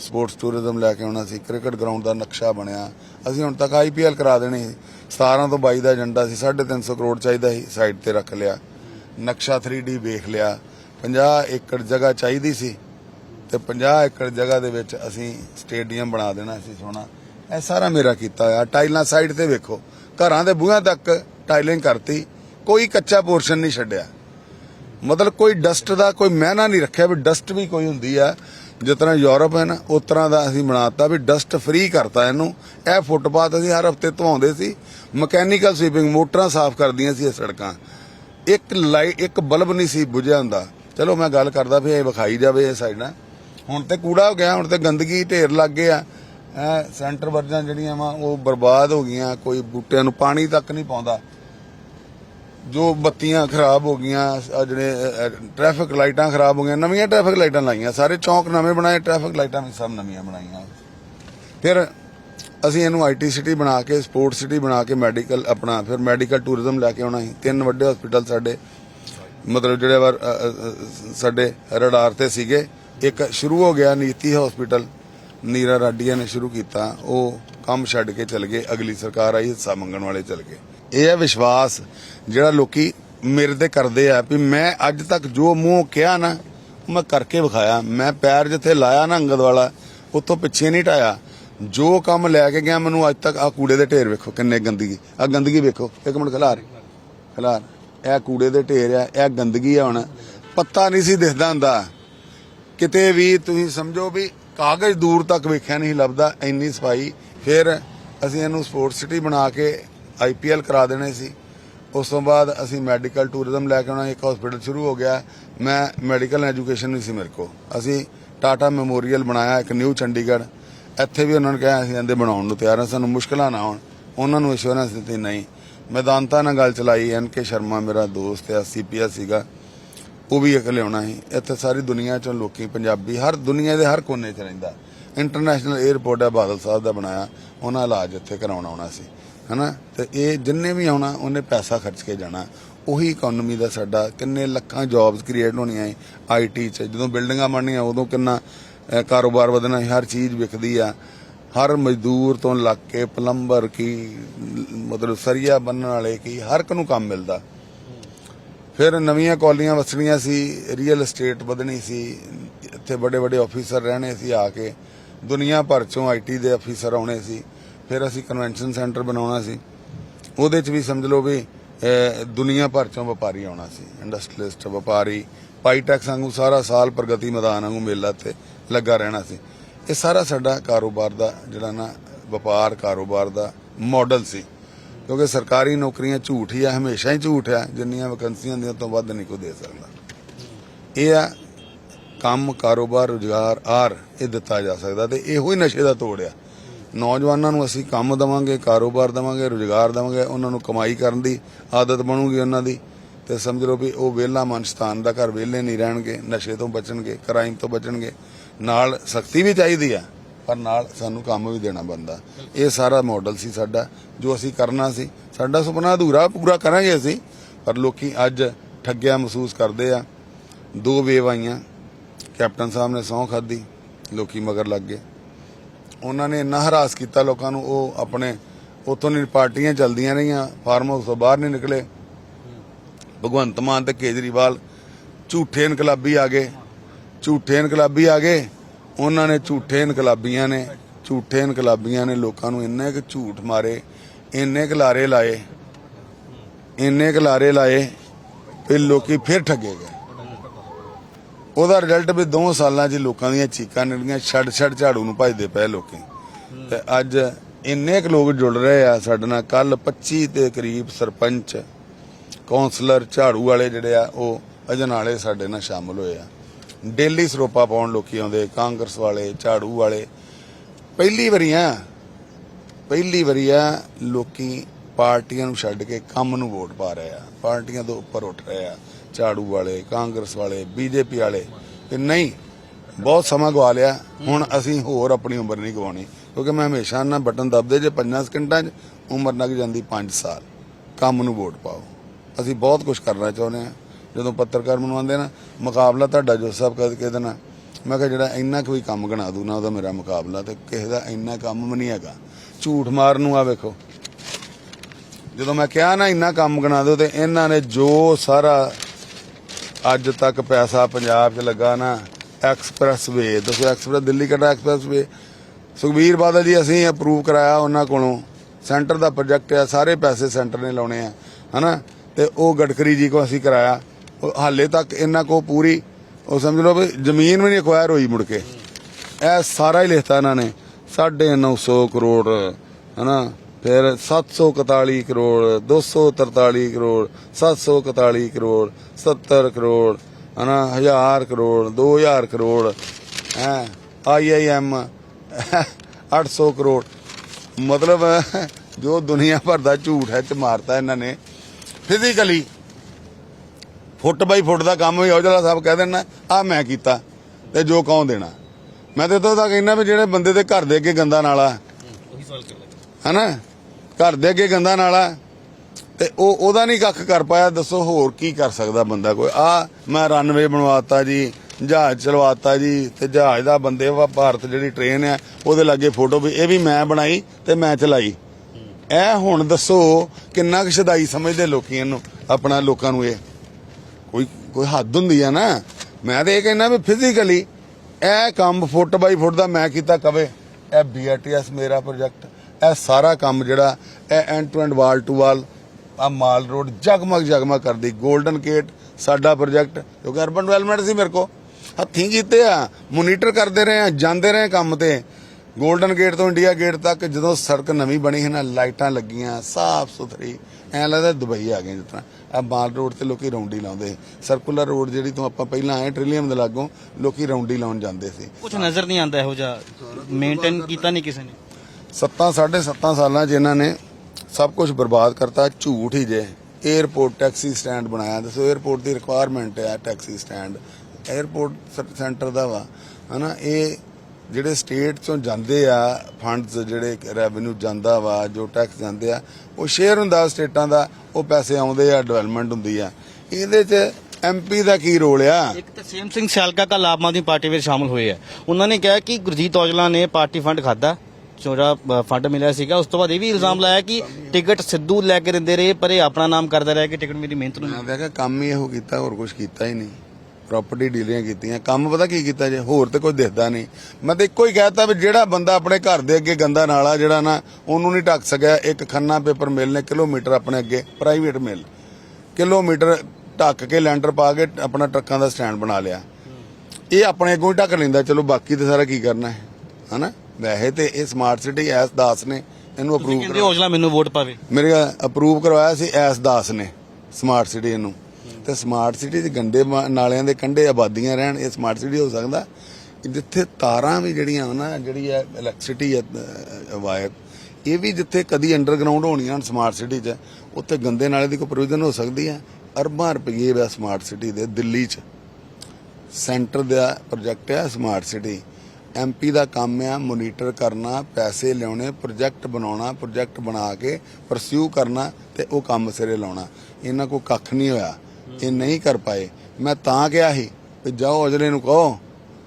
ਸਪੋਰਟਸ ਟੂਰਿਜ਼ਮ ਲੈ ਕੇ ਆਉਣਾ ਸੀ। ਕ੍ਰਿਕਟ ਗਰਾਊਂਡ ਦਾ ਨਕਸ਼ਾ ਬਣਿਆ। ਅਸੀਂ ਹੁਣ ਤੱਕ ਆਈਪੀਐਲ ਕਰਾ ਦੇਣੀ ਸੀ। 17 ਤੋਂ 22 ਦਾ ਏਜੰਡਾ ਸੀ। 350 ਕਰੋੜ ਚਾਹੀਦਾ ਸੀ। ਸਾਈਡ ਤੇ ਰੱਖ ਲਿਆ। ਨਕਸ਼ਾ 3D ਵੇਖ ਲਿਆ। 50 ਏਕੜ ਜਗ੍ਹਾ ਚਾਹੀਦੀ ਸੀ। ਤੇ 50 ਏਕੜ ਜਗ੍ਹਾ ਦੇ ਵਿੱਚ ਅਸੀਂ ਸਟੇਡੀਅਮ ਬਣਾ ਦੇਣਾ ਸੀ ਸੋਹਣਾ। ਇਹ ਸਾਰਾ ਮੇਰਾ ਕੀਤਾ ਹੋਇਆ। ਟਾਈਲਾਂ ਸਾਈਡ ਤੇ ਵੇਖੋ। ਘਰਾਂ ਦੇ ਬੂਹਿਆਂ ਤੱਕ ਟਾਈਲਿੰਗ ਕਰਤੀ। ਕੋਈ ਕੱਚਾ ਪੋਰਸ਼ਨ ਨਹੀਂ ਛੱਡਿਆ। ਮਤਲਬ ਕੋਈ ਡਸਟ ਦਾ ਕੋਈ ਮਹਿਨਾ ਨਹੀਂ ਰੱਖਿਆ ਵੀ ਡਸਟ ਵੀ ਕੋਈ ਹੁੰਦੀ ਆ। ਜਿਸ ਤਰ੍ਹਾਂ ਯੂਰਪ ਹੈ ਨਾ, ਉਸ ਤਰ੍ਹਾਂ ਦਾ ਅਸੀਂ ਬਣਾਤਾ ਵੀ ਡਸਟ ਫ੍ਰੀ ਕਰਤਾ ਇਹਨੂੰ। ਇਹ ਫੁੱਟਪਾਥ ਅਸੀਂ ਹਰ ਹਫ਼ਤੇ ਧਵਾਉਂਦੇ ਸੀ। ਮਕੈਨੀਕਲ ਸਵੀਪਿੰਗ ਮੋਟਰਾਂ ਸਾਫ਼ ਕਰਦੀਆਂ ਸੀ ਇਹ ਸੜਕਾਂ। ਇੱਕ ਲਾਈਟ ਇੱਕ ਬਲਬ ਨਹੀਂ ਸੀ ਬੁਝਿਆ ਹੁੰਦਾ। ਚਲੋ ਮੈਂ ਗੱਲ ਕਰਦਾ ਵੀ ਇਹ ਵਿਖਾਈ ਜਾਵੇ ਇਹ ਸਾਈਡਾਂ ਹੁਣ ਤੇ ਕੂੜਾ ਹੋ ਗਿਆ, ਹੁਣ ਤੇ ਗੰਦਗੀ ਢੇਰ ਲੱਗ ਗਿਆ ਇਹ ਸੈਂਟਰ ਵਰਜਾਂ ਜਿਹੜੀਆਂ ਵਾ, ਉਹ ਬਰਬਾਦ ਹੋ ਗਈਆਂ। ਕੋਈ ਬੂਟਿਆਂ ਨੂੰ ਪਾਣੀ ਤੱਕ ਨਹੀਂ ਪਾਉਂਦਾ। ਜੋ ਬੱਤੀਆਂ ਖਰਾਬ ਹੋ ਗਈਆਂ ਆਹ ਜਿਹੜੇ ਟ੍ਰੈਫਿਕ ਲਾਈਟਾਂ ਖਰਾਬ ਹੋ ਗਈਆਂ, ਨਵੀਆਂ ਟ੍ਰੈਫਿਕ ਲਾਈਟਾਂ ਲਾਈਆਂ, ਸਾਰੇ ਚੌਂਕ ਨਵੇਂ ਬਣਾਏ ਟ੍ਰੈਫਿਕ ਲਾਈਟਾਂ ਵੀ ਸਭ ਨਵੀਆਂ ਬਣਾਈਆਂ। ਫਿਰ ਅਸੀਂ ਇਹਨੂੰ ਆਈਟੀ ਸਿਟੀ ਬਣਾ ਕੇ ਸਪੋਰਟ ਸਿਟੀ ਬਣਾ ਕੇ ਮੈਡੀਕਲ ਆਪਣਾ, ਫਿਰ ਮੈਡੀਕਲ ਟੂਰਿਜ਼ਮ ਲੈ ਕੇ ਆਉਣਾ ਸੀ। ਤਿੰਨ ਵੱਡੇ ਹਸਪੀਟਲ ਸਾਡੇ, ਮਤਲਬ ਜਿਹੜੇ ਵਾਰ ਸਾਡੇ ਰਡਾਰ ਤੇ ਸੀਗੇ। ਇੱਕ ਸ਼ੁਰੂ ਹੋ ਗਿਆ ਨੀਤੀ ਹਸਪੀਟਲ ਨੀਰਾ ਰਾਡੀਆ ਨੇ ਸ਼ੁਰੂ ਕੀਤਾ, ਉਹ ਕੰਮ ਛੱਡ ਕੇ ਚਲ ਗਏ, ਅਗਲੀ ਸਰਕਾਰ ਆਈ, ਹਿੱਸਾ ਮੰਗਣ ਵਾਲੇ ਚਲ ਗਏ। ਇਹ ਹੈ ਵਿਸ਼ਵਾਸ ਜਿਹੜਾ ਲੋਕੀ ਮੇਰੇ ਤੇ ਕਰਦੇ ਆ ਵੀ ਮੈਂ ਅੱਜ ਤੱਕ ਜੋ ਮੂੰਹ ਕਿਹਾ ਨਾ ਉਹ ਮੈਂ ਕਰਕੇ ਵਿਖਾਇਆ। ਮੈਂ ਪੈਰ ਜਿੱਥੇ ਲਾਇਆ ਨਾ ਅੰਗਦ ਵਾਲਾ, ਉੱਥੋਂ ਪਿੱਛੇ ਨਹੀਂ ਟਾਇਆ ਜੋ ਕੰਮ ਲੈ ਕੇ ਗਿਆ ਮੈਨੂੰ ਅੱਜ ਤੱਕ ਆ ਕੂੜੇ ਦੇ ਢੇਰ ਵੇਖੋ ਕਿੰਨੇ ਗੰਦਗੀ ਆ ਗੰਦਗੀ ਵੇਖੋ। ਇੱਕ ਮਿੰਟ ਖਿਲਾਰ ਖਿਲਾਰ। ਇਹ ਕੂੜੇ ਦੇ ਢੇਰ ਆ, ਇਹ ਗੰਦਗੀ ਆ ਹੁਣ। ਪੱਤਾ ਨਹੀਂ ਸੀ ਦਿਖਦਾ ਹੁੰਦਾ। ਕਿਤੇ ਵੀ ਤੁਸੀਂ ਸਮਝੋ ਵੀ ਕਾਗਜ਼ ਦੂਰ ਤੱਕ ਵੇਖਿਆ ਨਹੀਂ ਲੱਭਦਾ, ਇੰਨੀ ਸਫ਼ਾਈ। ਫਿਰ ਅਸੀਂ ਇਹਨੂੰ ਸਪੋਰਟ ਸਿਟੀ ਬਣਾ ਕੇ ਆਈਪੀਐਲ ਕਰਾ ਦੇਣੇ ਸੀ। ਉਸ ਤੋਂ ਬਾਅਦ ਅਸੀਂ ਮੈਡੀਕਲ ਟੂਰਿਜ਼ਮ ਲੈ ਕੇ ਆਉਣਾ, ਇੱਕ ਹਸਪੀਟਲ ਸ਼ੁਰੂ ਹੋ ਗਿਆ। ਮੈਂ ਮੈਡੀਕਲ ਐਜੂਕੇਸ਼ਨ ਨਹੀਂ ਸੀ ਮੇਰੇ ਕੋ ਅਸੀਂ ਟਾਟਾ ਮੈਮੋਰੀਅਲ ਬਣਾਇਆ, ਇੱਕ ਨਿਊ ਚੰਡੀਗੜ੍ਹ। ਇੱਥੇ ਵੀ ਉਹਨਾਂ ਨੇ ਕਿਹਾ, ਅਸੀਂ ਇਹਦੇ ਬਣਾਉਣ ਨੂੰ ਤਿਆਰ ਹਾਂ, ਸਾਨੂੰ ਮੁਸ਼ਕਲਾਂ ਨਾ ਆਉਣ। ਉਹਨਾਂ ਨੂੰ ਅਸ਼ੋਰੈਂਸ ਦਿੱਤੀ, ਨਹੀਂ ਮੈਦਾਨਤਾ ਨਾਲ ਗੱਲ ਚਲਾਈ, ਐਨ ਕੇ ਸ਼ਰਮਾ ਮੇਰਾ ਦੋਸਤ ਹੈ ਸੀਪੀਐਸ ਸੀਗਾ। ਉਹ ਵੀ ਇੱਕ ਲਿਆਉਣਾ ਸੀ। ਇੱਥੇ ਸਾਰੀ ਦੁਨੀਆ ਚੋਂ ਲੋਕੀ, ਪੰਜਾਬੀ, ਹਰ ਦੁਨੀਆ ਦੇ ਹਰ ਕੋਨੇ 'ਚ ਰਹਿੰਦਾ। ਇੰਟਰਨੈਸ਼ਨਲ 에ਅਰਪੋਰਟ ਹੈ ਬਾਦਲ ਸਾਹਿਬ ਦਾ ਬਣਾਇਆ। ਉਹਨਾਂ ਇਲਾਜ ਇੱਥੇ ਕਰਾਉਣ ਆਉਣਾ ਸੀ। ਹਨਾ? ਤੇ ਇਹ ਜਿੰਨੇ ਵੀ ਆਉਣਾ, ਉਹਨੇ ਪੈਸਾ ਖਰਚ ਕੇ ਜਾਣਾ। ਉਹੀ ਇਕਨੋਮੀ ਦਾ ਸਾਡਾ ਕਿੰਨੇ ਲੱਖਾਂ ਜੌਬਸ ਕ੍ਰੀਏਟ ਹੋਣੀਆਂ ਆਈਟੀ 'ਚ। ਜਦੋਂ ਬਿਲਡਿੰਗਾਂ ਬਣਨੀਆਂ, ਉਦੋਂ ਕਿੰਨਾ ਕਾਰੋਬਾਰ ਵਧਣਾ ਹਰ ਚੀਜ਼ ਵਿਕਦੀ ਆ। ਹਰ ਮਜ਼ਦੂਰ ਤੋਂ ਲੱਗ ਕੇ ਪਲੰਬਰ ਕੀ, ਮਤਲਬ ਸਰੀਆ ਬੰਨਣ ਵਾਲੇ ਕੀ, ਹਰ ਇੱਕ ਨੂੰ ਕੰਮ ਮਿਲਦਾ। ਫਿਰ ਨਵੀਆਂ ਕਾਲਨੀਆਂ ਵਸਣੀਆਂ ਸੀ ਰੀਅਲ ਏਸਟੇਟ ਵਧਣੀ ਸੀ, ਇੱਥੇ ਵੱਡੇ ਵੱਡੇ ਆਫੀਸਰ ਰਹਿਣੇ ਸੀ ਆ ਕੇ। ਦੁਨੀਆ ਭਰ ਚੋਂ ਆਈਟੀ ਦੇ ਅਫੀਸਰ ਆਉਣੇ ਸੀ। ਫਿਰ ਅਸੀਂ ਕਨਵੈਨਸ਼ਨ ਸੈਂਟਰ ਬਣਾਉਣਾ ਸੀ। ਉਹਦੇ 'ਚ ਵੀ ਸਮਝ ਲਓ ਵੀ ਅਹ, ਦੁਨੀਆ ਭਰ ਚੋਂ ਵਪਾਰੀ ਆਉਣਾ ਸੀ। ਇੰਡਸਟਰੀਲਿਸਟ ਵਪਾਰੀ ਪਾਈਟੈਕਸ ਵਾਂਗੂ ਸਾਰਾ ਸਾਲ ਪ੍ਰਗਤੀ ਮੈਦਾਨ ਵਾਂਗੂ ਮੇਲਾ ਤੇ ਲੱਗਾ ਰਹਿਣਾ ਸੀ। ਇਹ ਸਾਰਾ ਸਾਡਾ ਕਾਰੋਬਾਰ ਦਾ ਜਿਹੜਾ ਨਾ ਵਪਾਰ ਕਾਰੋਬਾਰ ਦਾ ਮਾਡਲ ਸੀ। ਕਿਉਂਕਿ ਸਰਕਾਰੀ ਨੌਕਰੀਆਂ ਝੂਠ ਹੀ ਆ ਹਮੇਸ਼ਾ ਹੀ ਝੂਠ ਆ ਜਿੰਨੀਆਂ ਵੈਕੈਂਸੀਆਂ ਹੁੰਦੀਆਂ ਤੋਂ ਵੱਧ ਨਹੀਂ ਕੋਈ ਦੇ ਸਕਦਾ। ਇਹ ਆ ਕੰਮ ਕਾਰੋਬਾਰ ਰੁਜ਼ਗਾਰ ਆਰ ਇਹ ਦਿੱਤਾ ਜਾ ਸਕਦਾ ਤੇ ਇਹੋ ਹੀ ਨਸ਼ੇ ਦਾ ਤੋੜ ਆ। ਨੌਜਵਾਨਾਂ ਨੂੰ ਅਸੀਂ ਕੰਮ ਦਵਾਂਗੇ, ਕਾਰੋਬਾਰ ਦਵਾਂਗੇ, ਰੁਜ਼ਗਾਰ ਦਵਾਂਗੇ, ਉਹਨਾਂ ਨੂੰ ਕਮਾਈ ਕਰਨ ਦੀ ਆਦਤ ਬਣੂਗੀ ਉਹਨਾਂ ਦੀ। ਤੇ ਸਮਝ ਲਓ ਵੀ ਉਹ ਵਿਹਲਾ ਮਨ ਸਥਾਨ ਦਾ ਘਰ ਵਿਹਲੇ ਨਹੀਂ ਰਹਿਣਗੇ, ਨਸ਼ੇ ਤੋਂ ਬਚਣਗੇ, ਕ੍ਰਾਈਮ ਤੋਂ ਬਚਣਗੇ। ਨਾਲ ਸਖਤੀ ਵੀ ਚਾਹੀਦੀ ਆ, ਪਰ ਨਾਲ ਸਾਨੂੰ ਕੰਮ ਵੀ ਦੇਣਾ ਬੰਦਾ ਇਹ ਸਾਰਾ ਮਾਡਲ ਸੀ ਸਾਡਾ, ਜੋ ਅਸੀਂ ਕਰਨਾ ਸੀ। ਸਾਡਾ ਸੁਪਨਾ ਅਧੂਰਾ ਪੂਰਾ ਕਰਾਂਗੇ ਅਸੀਂ, ਪਰ ਲੋਕੀ ਅੱਜ ਠੱਗਿਆ ਮਹਿਸੂਸ ਕਰਦੇ ਆ। ਦੋ ਵੇਵ ਆਈਆਂ ਕੈਪਟਨ ਸਾਹਿਬ ਨੇ ਸਹੁੰ ਖਾਦੀ ਲੋਕੀ ਮਗਰ ਲੱਗ ਗਏ। ਉਹਨਾਂ ਨੇ ਇੰਨਾ ਹਰਾਸ ਕੀਤਾ ਲੋਕਾਂ ਨੂੰ, ਉਹ ਆਪਣੇ ਉਤੋਂ ਨਹੀਂ ਪਾਰਟੀਆਂ ਚੱਲਦੀਆਂ ਰਹੀਆਂ, ਫਾਰਮ ਹਾਊਸ ਤੋਂ ਬਾਹਰ ਨਹੀਂ ਨਿਕਲੇ। ਭਗਵੰਤ ਮਾਨ ਤੇ ਕੇਜਰੀਵਾਲ ਝੂਠੇ ਇਨਕਲਾਬੀ ਆ ਗਏ। ਝੂਠੇ ਇਨਕਲਾਬੀ ਆ ਗਏ। ਉਹਨਾਂ ਨੇ ਝੂਠੇ ਇਨਕਲਾਬੀਆਂ ਨੇ, ਝੂਠੇ ਇਨਕਲਾਬੀਆਂ ਨੇ ਲੋਕਾਂ ਨੂੰ ਇੰਨੇ ਕੁ ਝੂਠ ਮਾਰੇ, ਇੰਨੇ ਕੁ ਲਾਰੇ ਲਾਏ, ਇੰਨੇ ਕੁ ਲਾਰੇ ਲਾਏ ਵੀ ਲੋਕੀ ਫਿਰ ਠੱਗੇ ਗਏ। ਉਹਦਾ ਰਿਜ਼ਲਟ ਵੀ ਦੋ ਸਾਲਾਂ 'ਚ ਲੋਕਾਂ ਦੀਆਂ ਚੀਕਾਂ ਨਿਕਲੀਆਂ ਛੱਡ ਛੱਡ ਝਾੜੂ ਨੂੰ ਭਜਦੇ ਪਏ ਲੋਕੀ। ਤੇ ਅੱਜ ਇੰਨੇ ਕੁ ਲੋਕ ਜੁੜ ਰਹੇ ਆ ਸਾਡੇ ਨਾਲ। ਕੱਲ 25 ਦੇ ਕਰੀਬ ਸਰਪੰਚ, ਕੌਂਸਲਰ, ਝਾੜੂ ਵਾਲੇ ਜਿਹੜੇ ਆ, ਉਹ ਅਜਨਾਲੇ ਸਾਡੇ ਨਾਲ ਸ਼ਾਮਲ ਹੋਏ ਆ। ਡੇਲੀ ਸਰੋਪਾ ਪਾਉਣ ਲੋਕੀ ਆਉਂਦੇ, ਕਾਂਗਰਸ ਵਾਲੇ, ਝਾੜੂ ਵਾਲੇ। ਪਹਿਲੀ ਵਾਰੀ ਆ ਪਹਿਲੀ ਵਾਰੀ ਆ ਲੋਕੀ ਪਾਰਟੀਆਂ ਨੂੰ ਛੱਡ ਕੇ ਕੰਮ ਨੂੰ ਵੋਟ ਪਾ ਰਹੇ ਆ। ਪਾਰਟੀਆਂ ਤੋਂ ਉੱਪਰ ਉੱਠ ਰਹੇ ਆ। ਝਾੜੂ ਵਾਲੇ, ਕਾਂਗਰਸ ਵਾਲੇ ਬੀਜੇਪੀ ਵਾਲੇ, ਤੇ ਨਹੀਂ, ਬਹੁਤ ਸਮਾਂ ਗਵਾ ਲਿਆ। ਹੁਣ ਅਸੀਂ ਹੋਰ ਆਪਣੀ ਉਮਰ ਨਹੀਂ ਗਵਾਉਣੀ, ਕਿਉਂਕਿ ਮੈਂ ਹਮੇਸ਼ਾ ਨਾ ਬਟਨ ਦਬਦੇ, ਜੇ 5 ਸਕਿੰਟਾਂ 'ਚ ਉਮਰ ਲੱਗ ਜਾਂਦੀ 5 ਸਾਲ, ਕੰਮ ਨੂੰ ਵੋਟ ਪਾਓ। ਅਸੀਂ ਬਹੁਤ ਕੁਝ ਕਰਨਾ ਚਾਹੁੰਦੇ ਹਾਂ। ਜਦੋਂ ਪੱਤਰਕਾਰ ਮੈਨੂੰ ਨਾ, ਮੁਕਾਬਲਾ ਤੁਹਾਡਾ ਜੋ ਸਭ ਕਦ ਕੇ ਦੇਣਾ। ਮੈਂ ਕਿਹਾ, ਜਿਹੜਾ ਇੰਨਾ ਕੋਈ ਕੰਮ ਗਣਾ ਦੂ ਨਾ, ਉਹਦਾ ਮੇਰਾ ਮੁਕਾਬਲਾ ਤੇ ਕਿਸੇ ਦਾ ਇੰਨਾ ਕੰਮ ਵੀ ਨਹੀਂ ਹੈਗਾ। ਝੂਠ ਮਾਰਨ ਨੂੰ ਆ ਵੇਖੋ। ਜਦੋਂ ਮੈਂ ਕਿਹਾ ਨਾ, ਇੰਨਾ ਕੰਮ ਗਣਾ ਦਿਓ ਤੇ ਇਹਨਾਂ ਨੇ ਜੋ ਸਾਰਾ ਅੱਜ ਤੱਕ ਪੈਸਾ ਪੰਜਾਬ 'ਚ ਲੱਗਾ ਨਾ, ਐਕਸਪ੍ਰੈਸ ਵੇ, ਦੱਸੋ ਐਕਸਪ੍ਰੈਸ, ਦਿੱਲੀ ਕਟਾ ਐਕਸਪ੍ਰੈਸ ਵੇ। ਸੁਖਬੀਰ ਬਾਦਲ ਜੀ ਅਸੀਂ ਅਪਰੂਵ ਕਰਾਇਆ ਉਹਨਾਂ ਕੋਲੋਂ। ਸੈਂਟਰ ਦਾ ਪ੍ਰੋਜੈਕਟ ਆ, ਸਾਰੇ ਪੈਸੇ ਸੈਂਟਰ ਨੇ ਲਾਉਣੇ ਆ, ਹਨਾ? ਤੇ ਉਹ ਗਡਕਰੀ ਜੀ ਕੋ ਅਸੀਂ ਕਰਾਇਆ। ਉਹ ਹਾਲੇ ਤੱਕ ਇਹਨਾਂ ਕੋ ਪੂਰੀ, ਉਹ ਸਮਝ ਲਓ ਵੀ ਜ਼ਮੀਨ ਵੀ ਨਹੀਂ ਅਕਵਾਇਰ ਹੋਈ ਮੁੜ ਕੇ। ਇਹ ਸਾਰਾ ਹੀ ਲਿਖਤਾ ਇਹਨਾਂ ਨੇ 950 ਕਰੋੜ, ਹਨਾ? ਫਿਰ 741 ਕਰੋੜ 243 ਕਰੋੜ 741 ਕਰੋੜ 70 ਕਰੋੜ ਹਨਾ 1000 ਕਰੋੜ 2000 ਕਰੋੜ ਹੈ ਆਈਆਈਐਮ 800 ਕਰੋੜ। ਮਤਲਬ ਜੋ ਦੁਨੀਆ ਭਰ ਦਾ ਝੂਠ ਹੈ ਚ ਮਾਰਤਾ ਇਹਨਾਂ ਨੇ। ਫਿਜ਼ੀਕਲੀ ਫੁੱਟ ਬਾਈ ਫੁੱਟ ਦਾ ਕੰਮ ਵੀ ਔਜਲਾ ਸਾਹਿਬ ਕਹਿ ਦੇਣਾ ਆ ਮੈਂ ਕੀਤਾ ਤੇ ਜੋ ਕੌਣ ਦੇਣਾ? ਮੈਂ ਤੇ ਤੋਂ ਤਾਂ ਕਹਿੰਦਾ ਵੀ ਜਿਹੜੇ ਬੰਦੇ ਦੇ ਘਰ ਦੇ ਅੱਗੇ ਗੰਦਾ ਨਾਲਾ ਉਹੀ ਸਵਾਲ ਕਰ ਲੈ ਹਨਾ? ਘਰ ਦੇ ਅੱਗੇ ਗੰਦਾ ਨਾਲਾ ਤੇ ਉਹ ਉਹਦਾ ਨਹੀਂ ਕੱਖ ਕਰ ਪਾਇਆ। ਦੱਸੋ ਹੋਰ ਕੀ ਕਰ ਸਕਦਾ ਬੰਦਾ ਕੋਈ? ਆ ਮੈਂ ਰਨਵੇ ਬਣਵਾਤਾ ਜੀ, ਜਹਾਜ਼ ਚਲਵਾਤਾ ਜੀ, ਤੇ ਜਹਾਜ਼ ਦਾ ਬੰਦੇ ਵਾ, ਭਾਰਤ ਜਿਹੜੀ ਟ੍ਰੇਨ ਆ, ਉਹਦੇ ਲਾਗੇ ਫੋਟੋ ਵੀ, ਇਹ ਵੀ ਮੈਂ ਬਣਾਈ ਤੇ ਮੈਂ ਚਲਾਈ। ਇਹ ਹੁਣ ਦੱਸੋ ਕਿੰਨਾ ਕੁ ਸ਼ਦਾਈ ਸਮਝਦੇ ਲੋਕੀ ਇਹਨੂੰ, ਆਪਣਾ ਲੋਕਾਂ ਨੂੰ ਇਹ? ਕੋਈ ਕੋਈ ਹੱਦ ਹੁੰਦੀ ਆ ਨਾ? ਮੈਂ ਤੇ ਇਹ ਕਹਿੰਦਾ ਵੀ ਫਿਜ਼ੀਕਲੀ ਇਹ ਕੰਮ ਫੁੱਟ ਬਾਈ ਫੁੱਟ ਦਾ ਮੈਂ ਕੀਤਾ ਕਵੇ। ਇਹ ਬੀਆਰਟੀਐਸ ਮੇਰਾ ਪ੍ਰੋਜੈਕਟ ਇਹ ਸਾਰਾ ਕੰਮ ਜਿਹੜਾ ਇਹ end to end wall to wall ਆ ਮਾਲ ਰੋਡ ਜਗਮਗ ਜਗਮਗ ਕਰਦੀ। 골ਡਨ ਗੇਟ ਸਾਡਾ ਪ੍ਰੋਜੈਕਟ ਕਿਉਂਕਿ ਅਰਬਨ ਡਿਵੈਲਪਮੈਂਟ ਸੀ ਮੇਰੇ ਕੋ ਹੱਥੀਂ ਕੀਤੇ ਆ ਮੋਨੀਟਰ ਕਰਦੇ ਰਹੇ ਆ ਜਾਂਦੇ ਰਹੇ ਕੰਮ ਤੇ। 골ਡਨ ਗੇਟ ਤੋਂ ਇੰਡੀਆ ਗੇਟ ਤੱਕ ਜਦੋਂ ਸੜਕ ਨਵੀਂ ਬਣੀ ਹੈ ਨਾ ਲਾਈਟਾਂ ਲੱਗੀਆਂ ਸਾਫ਼ ਸੁਥਰੀ। ਐ ਲੱਗਦਾ ਦੁਬਈ ਆ ਗਏ ਜਿਸ ਤਰ੍ਹਾਂ। ਆ ਮਾਲ ਰੋਡ ਤੇ ਲੋਕੀ ਰੌਂਡੀ ਲਾਉਂਦੇ। ਸਰਕੂਲਰ ਰੋਡ ਜਿਹੜੀ ਤੋਂ ਆਪਾਂ ਪਹਿਲਾਂ ਆਏ ਟ੍ਰਿਲੀਅਮ ਦੇ ਲਾਗੋਂ ਲੋਕੀ ਰੌਂਡੀ ਲਾਉਣ ਜਾਂਦੇ ਸੀ। ਕੁਝ ਨਜ਼ਰ ਨਹੀਂ ਆਉਂਦਾ ਇਹੋ ਜਿਹਾ। ਮੇਨਟੇਨ ਕੀਤਾ ਨਹੀਂ ਕਿਸੇ ਨੇ। ਸੱਤਾਂ, ਸਾਢੇ ਸੱਤਾਂ ਸਾਲਾਂ 'ਚ ਇਹਨਾਂ ਨੇ ਸਭ ਕੁਝ ਬਰਬਾਦ ਕਰਤਾ, ਝੂਠ ਹੀ ਜੇ। 에어ਪੋਰਟ ਟੈਕਸੀ ਸਟੈਂਡ ਬਣਾਇਆ। ਦੱਸੋ 에어ਪੋਰਟ ਦੀ ਰਿਕੁਆਇਰਮੈਂਟ ਹੈ ਟੈਕਸੀ ਸਟੈਂਡ 에어ਪੋਰਟ ਸੈਂਟਰ ਦਾ ਵਾ। ਹਨਾ, ਇਹ ਜਿਹੜੇ ਸਟੇਟ ਤੋਂ ਜਾਂਦੇ ਆ ਫੰਡਸ ਜਿਹੜੇ ਰੈਵਨਿਊ ਜਾਂਦਾ ਵਾ, ਜੋ ਟੈਕਸ ਜਾਂਦੇ ਆ, ਉਹ ਸ਼ੇਅਰ ਹੁੰਦਾ ਸਟੇਟਾਂ ਦਾ, ਉਹ ਪੈਸੇ ਆਉਂਦੇ ਆ ਡਿਵੈਲਪਮੈਂਟ ਹੁੰਦੀ ਆ। ਇਹਦੇ 'ਚ ਐਮਪੀ ਦਾ ਕੀ ਰੋਲ ਆ? ਇੱਕ ਤਾਂ ਸੇਮ ਸਿੰਘ ਸਿਆਲਕਾ ਕੱਲ ਆਮ ਆਦਮੀ ਪਾਰਟੀ ਵਿੱਚ ਸ਼ਾਮਲ ਹੋਏ ਆ। ਉਹਨਾਂ ਨੇ ਕਿਹਾ ਕਿ ਗੁਰਜੀਤ ਔਜਲਾ ਨੇ ਪਾਰਟੀ ਫੰਡ ਖਾਦਾ ਚੋਰਾ ਫੰਡ ਮਿਲਿਆ ਸੀਗਾ, ਉਸ ਤੋਂ ਬਾਅਦ ਇਹ ਵੀ ਇਲਜ਼ਾਮ ਲਾਇਆ ਕਿ ਟਿਕਟ ਸਿੱਧੂ ਲੈ ਕੇ ਦਿੰਦੇ ਰਹੇ, ਪਰ ਇਹ ਆਪਣਾ ਨਾਮ ਕਰਦਾ ਰਿਹਾ ਕਿ ਟਿਕਟ ਮੇਰੀ ਮਿਹਨਤ ਨੂੰ ਮੈਂ ਦੇਖਿਆ ਕੰਮ ਹੀ ਇਹੋ ਕੀਤਾ, ਹੋਰ ਕੁਝ ਕੀਤਾ ਹੀ ਨਹੀਂ। ਪ੍ਰਾਪਰਟੀ ਡੀਲਿੰਗਾਂ ਕੀਤੀਆਂ। ਕੰਮ ਪਤਾ ਕੀ ਕੀਤਾ ਜੇ? ਹੋਰ ਤੇ ਕੋਈ ਦਿਖਦਾ ਨਹੀਂ। ਮੈਂ ਤਾਂ ਇੱਕੋ ਹੀ ਕਹਿਤਾ ਵੀ ਜਿਹੜਾ ਬੰਦਾ ਆਪਣੇ ਘਰ ਦੇ ਅੱਗੇ ਗੰਦਾ ਨਾਲਾ, ਜਿਹੜਾ ਨਾ, ਉਹਨੂੰ ਨਹੀਂ ਢੱਕ ਸਕਿਆ। ਇੱਕ ਖੰਨਾ ਪੇਪਰ ਮਿਲ ਨੇ, ਕਿਲੋਮੀਟਰ ਆਪਣੇ ਅੱਗੇ ਪ੍ਰਾਈਵੇਟ ਮਿਲ ਕਿਲੋਮੀਟਰ ਢੱਕ ਕੇ ਲੈਂਡਰ ਪਾ ਕੇ ਆਪਣਾ ਟਰੱਕਾਂ ਦਾ ਸਟੈਂਡ ਬਣਾ ਲਿਆ। ਇਹ ਆਪਣੇ ਅੱਗੋਂ ਹੀ ਢੱਕ ਲੈਂਦਾ, ਚਲੋ ਬਾਕੀ ਤੇ ਸਾਰਾ ਕੀ ਕਰਨਾ ਹੈ? ਹਨਾ? ਵੈਸੇ ਤੇ ਇਹ ਸਮਾਰਟ ਸਿਟੀ ਐਸ ਦਾਸ ਨੇ ਇਹਨੂੰ ਤੁਸੀਂ ਅਪਰੂਵ ਕਹਿੰਦੇ ਔਜਲਾ ਮੈਨੂੰ ਵੋਟ ਪਾਵੇ। ਮੇਰੇ ਅਪਰੂਵ ਕਰਵਾਇਆ ਸੀ ਐਸ ਦਾਸ ਨੇ ਸਮਾਰਟ ਸਿਟੀ ਨੂੰ ਤੇ ਸਮਾਰਟ ਸਿਟੀ ਦੇ ਗੰਦੇ ਮਾ- ਨਾਲਿਆਂ ਦੇ ਕੰਢੇ ਆਬਾਦੀਆਂ ਰਹਿਣ ਇਹ ਸਮਾਰਟ ਸਿਟੀ ਹੋ ਸਕਦਾ। ਜਿੱਥੇ ਤਾਰਾਂ ਵੀ ਜਿਹੜੀਆਂ ਨਾ ਜਿਹੜੀ ਹੈ ਇਲੈਕਟ੍ਰਿਸਿਟੀ ਹੈ ਅ, ਵਾਇਰ ਇਹ ਵੀ ਜਿੱਥੇ ਕਦੀ ਅੰਡਰਗਰਾਉਂਡ ਹੋਣੀਆਂ ਸਮਾਰਟ ਸਿਟੀ 'ਚ ਉੱਥੇ ਗੰਦੇ ਨਾਲੇ ਦੀ ਕੋਈ ਪ੍ਰੋਵੀਜ਼ਨ ਹੋ ਸਕਦੀ ਹੈ। ਅਰਬਾਂ ਰੁਪਏ ਵਾ ਸਮਾਰਟ ਸਿਟੀ ਦੇ ਦਿੱਲੀ 'ਚ। ਸੈਂਟਰ ਦਾ ਪ੍ਰੋਜੈਕਟ ਹੈ ਸਮਾਰਟ ਸਿਟੀ ਐਮਪੀ ਦਾ ਕੰਮ ਆ, ਮੋਨੀਟਰ ਕਰਨਾ, ਪੈਸੇ ਲਿਆਉਣੇ, ਪ੍ਰੋਜੈਕਟ ਬਣਾਉਣਾ, ਪ੍ਰੋਜੈਕਟ ਬਣਾ ਕੇ ਪਰਸਿਊ ਕਰਨਾ ਤੇ ਉਹ ਕੰਮ ਸਿਰੇ ਲਾਉਣਾ। ਇਹਨਾਂ ਕੋ ਕੱਖ ਨਹੀਂ ਹੋਇਆ। ਇਹ ਨਹੀਂ ਕਰ ਪਾਏ। ਮੈਂ ਤਾਂ ਕਿਹਾ ਸੀ ਵੀ ਜਾਓ ਅਜਲੇ ਨੂੰ ਕਹੋ,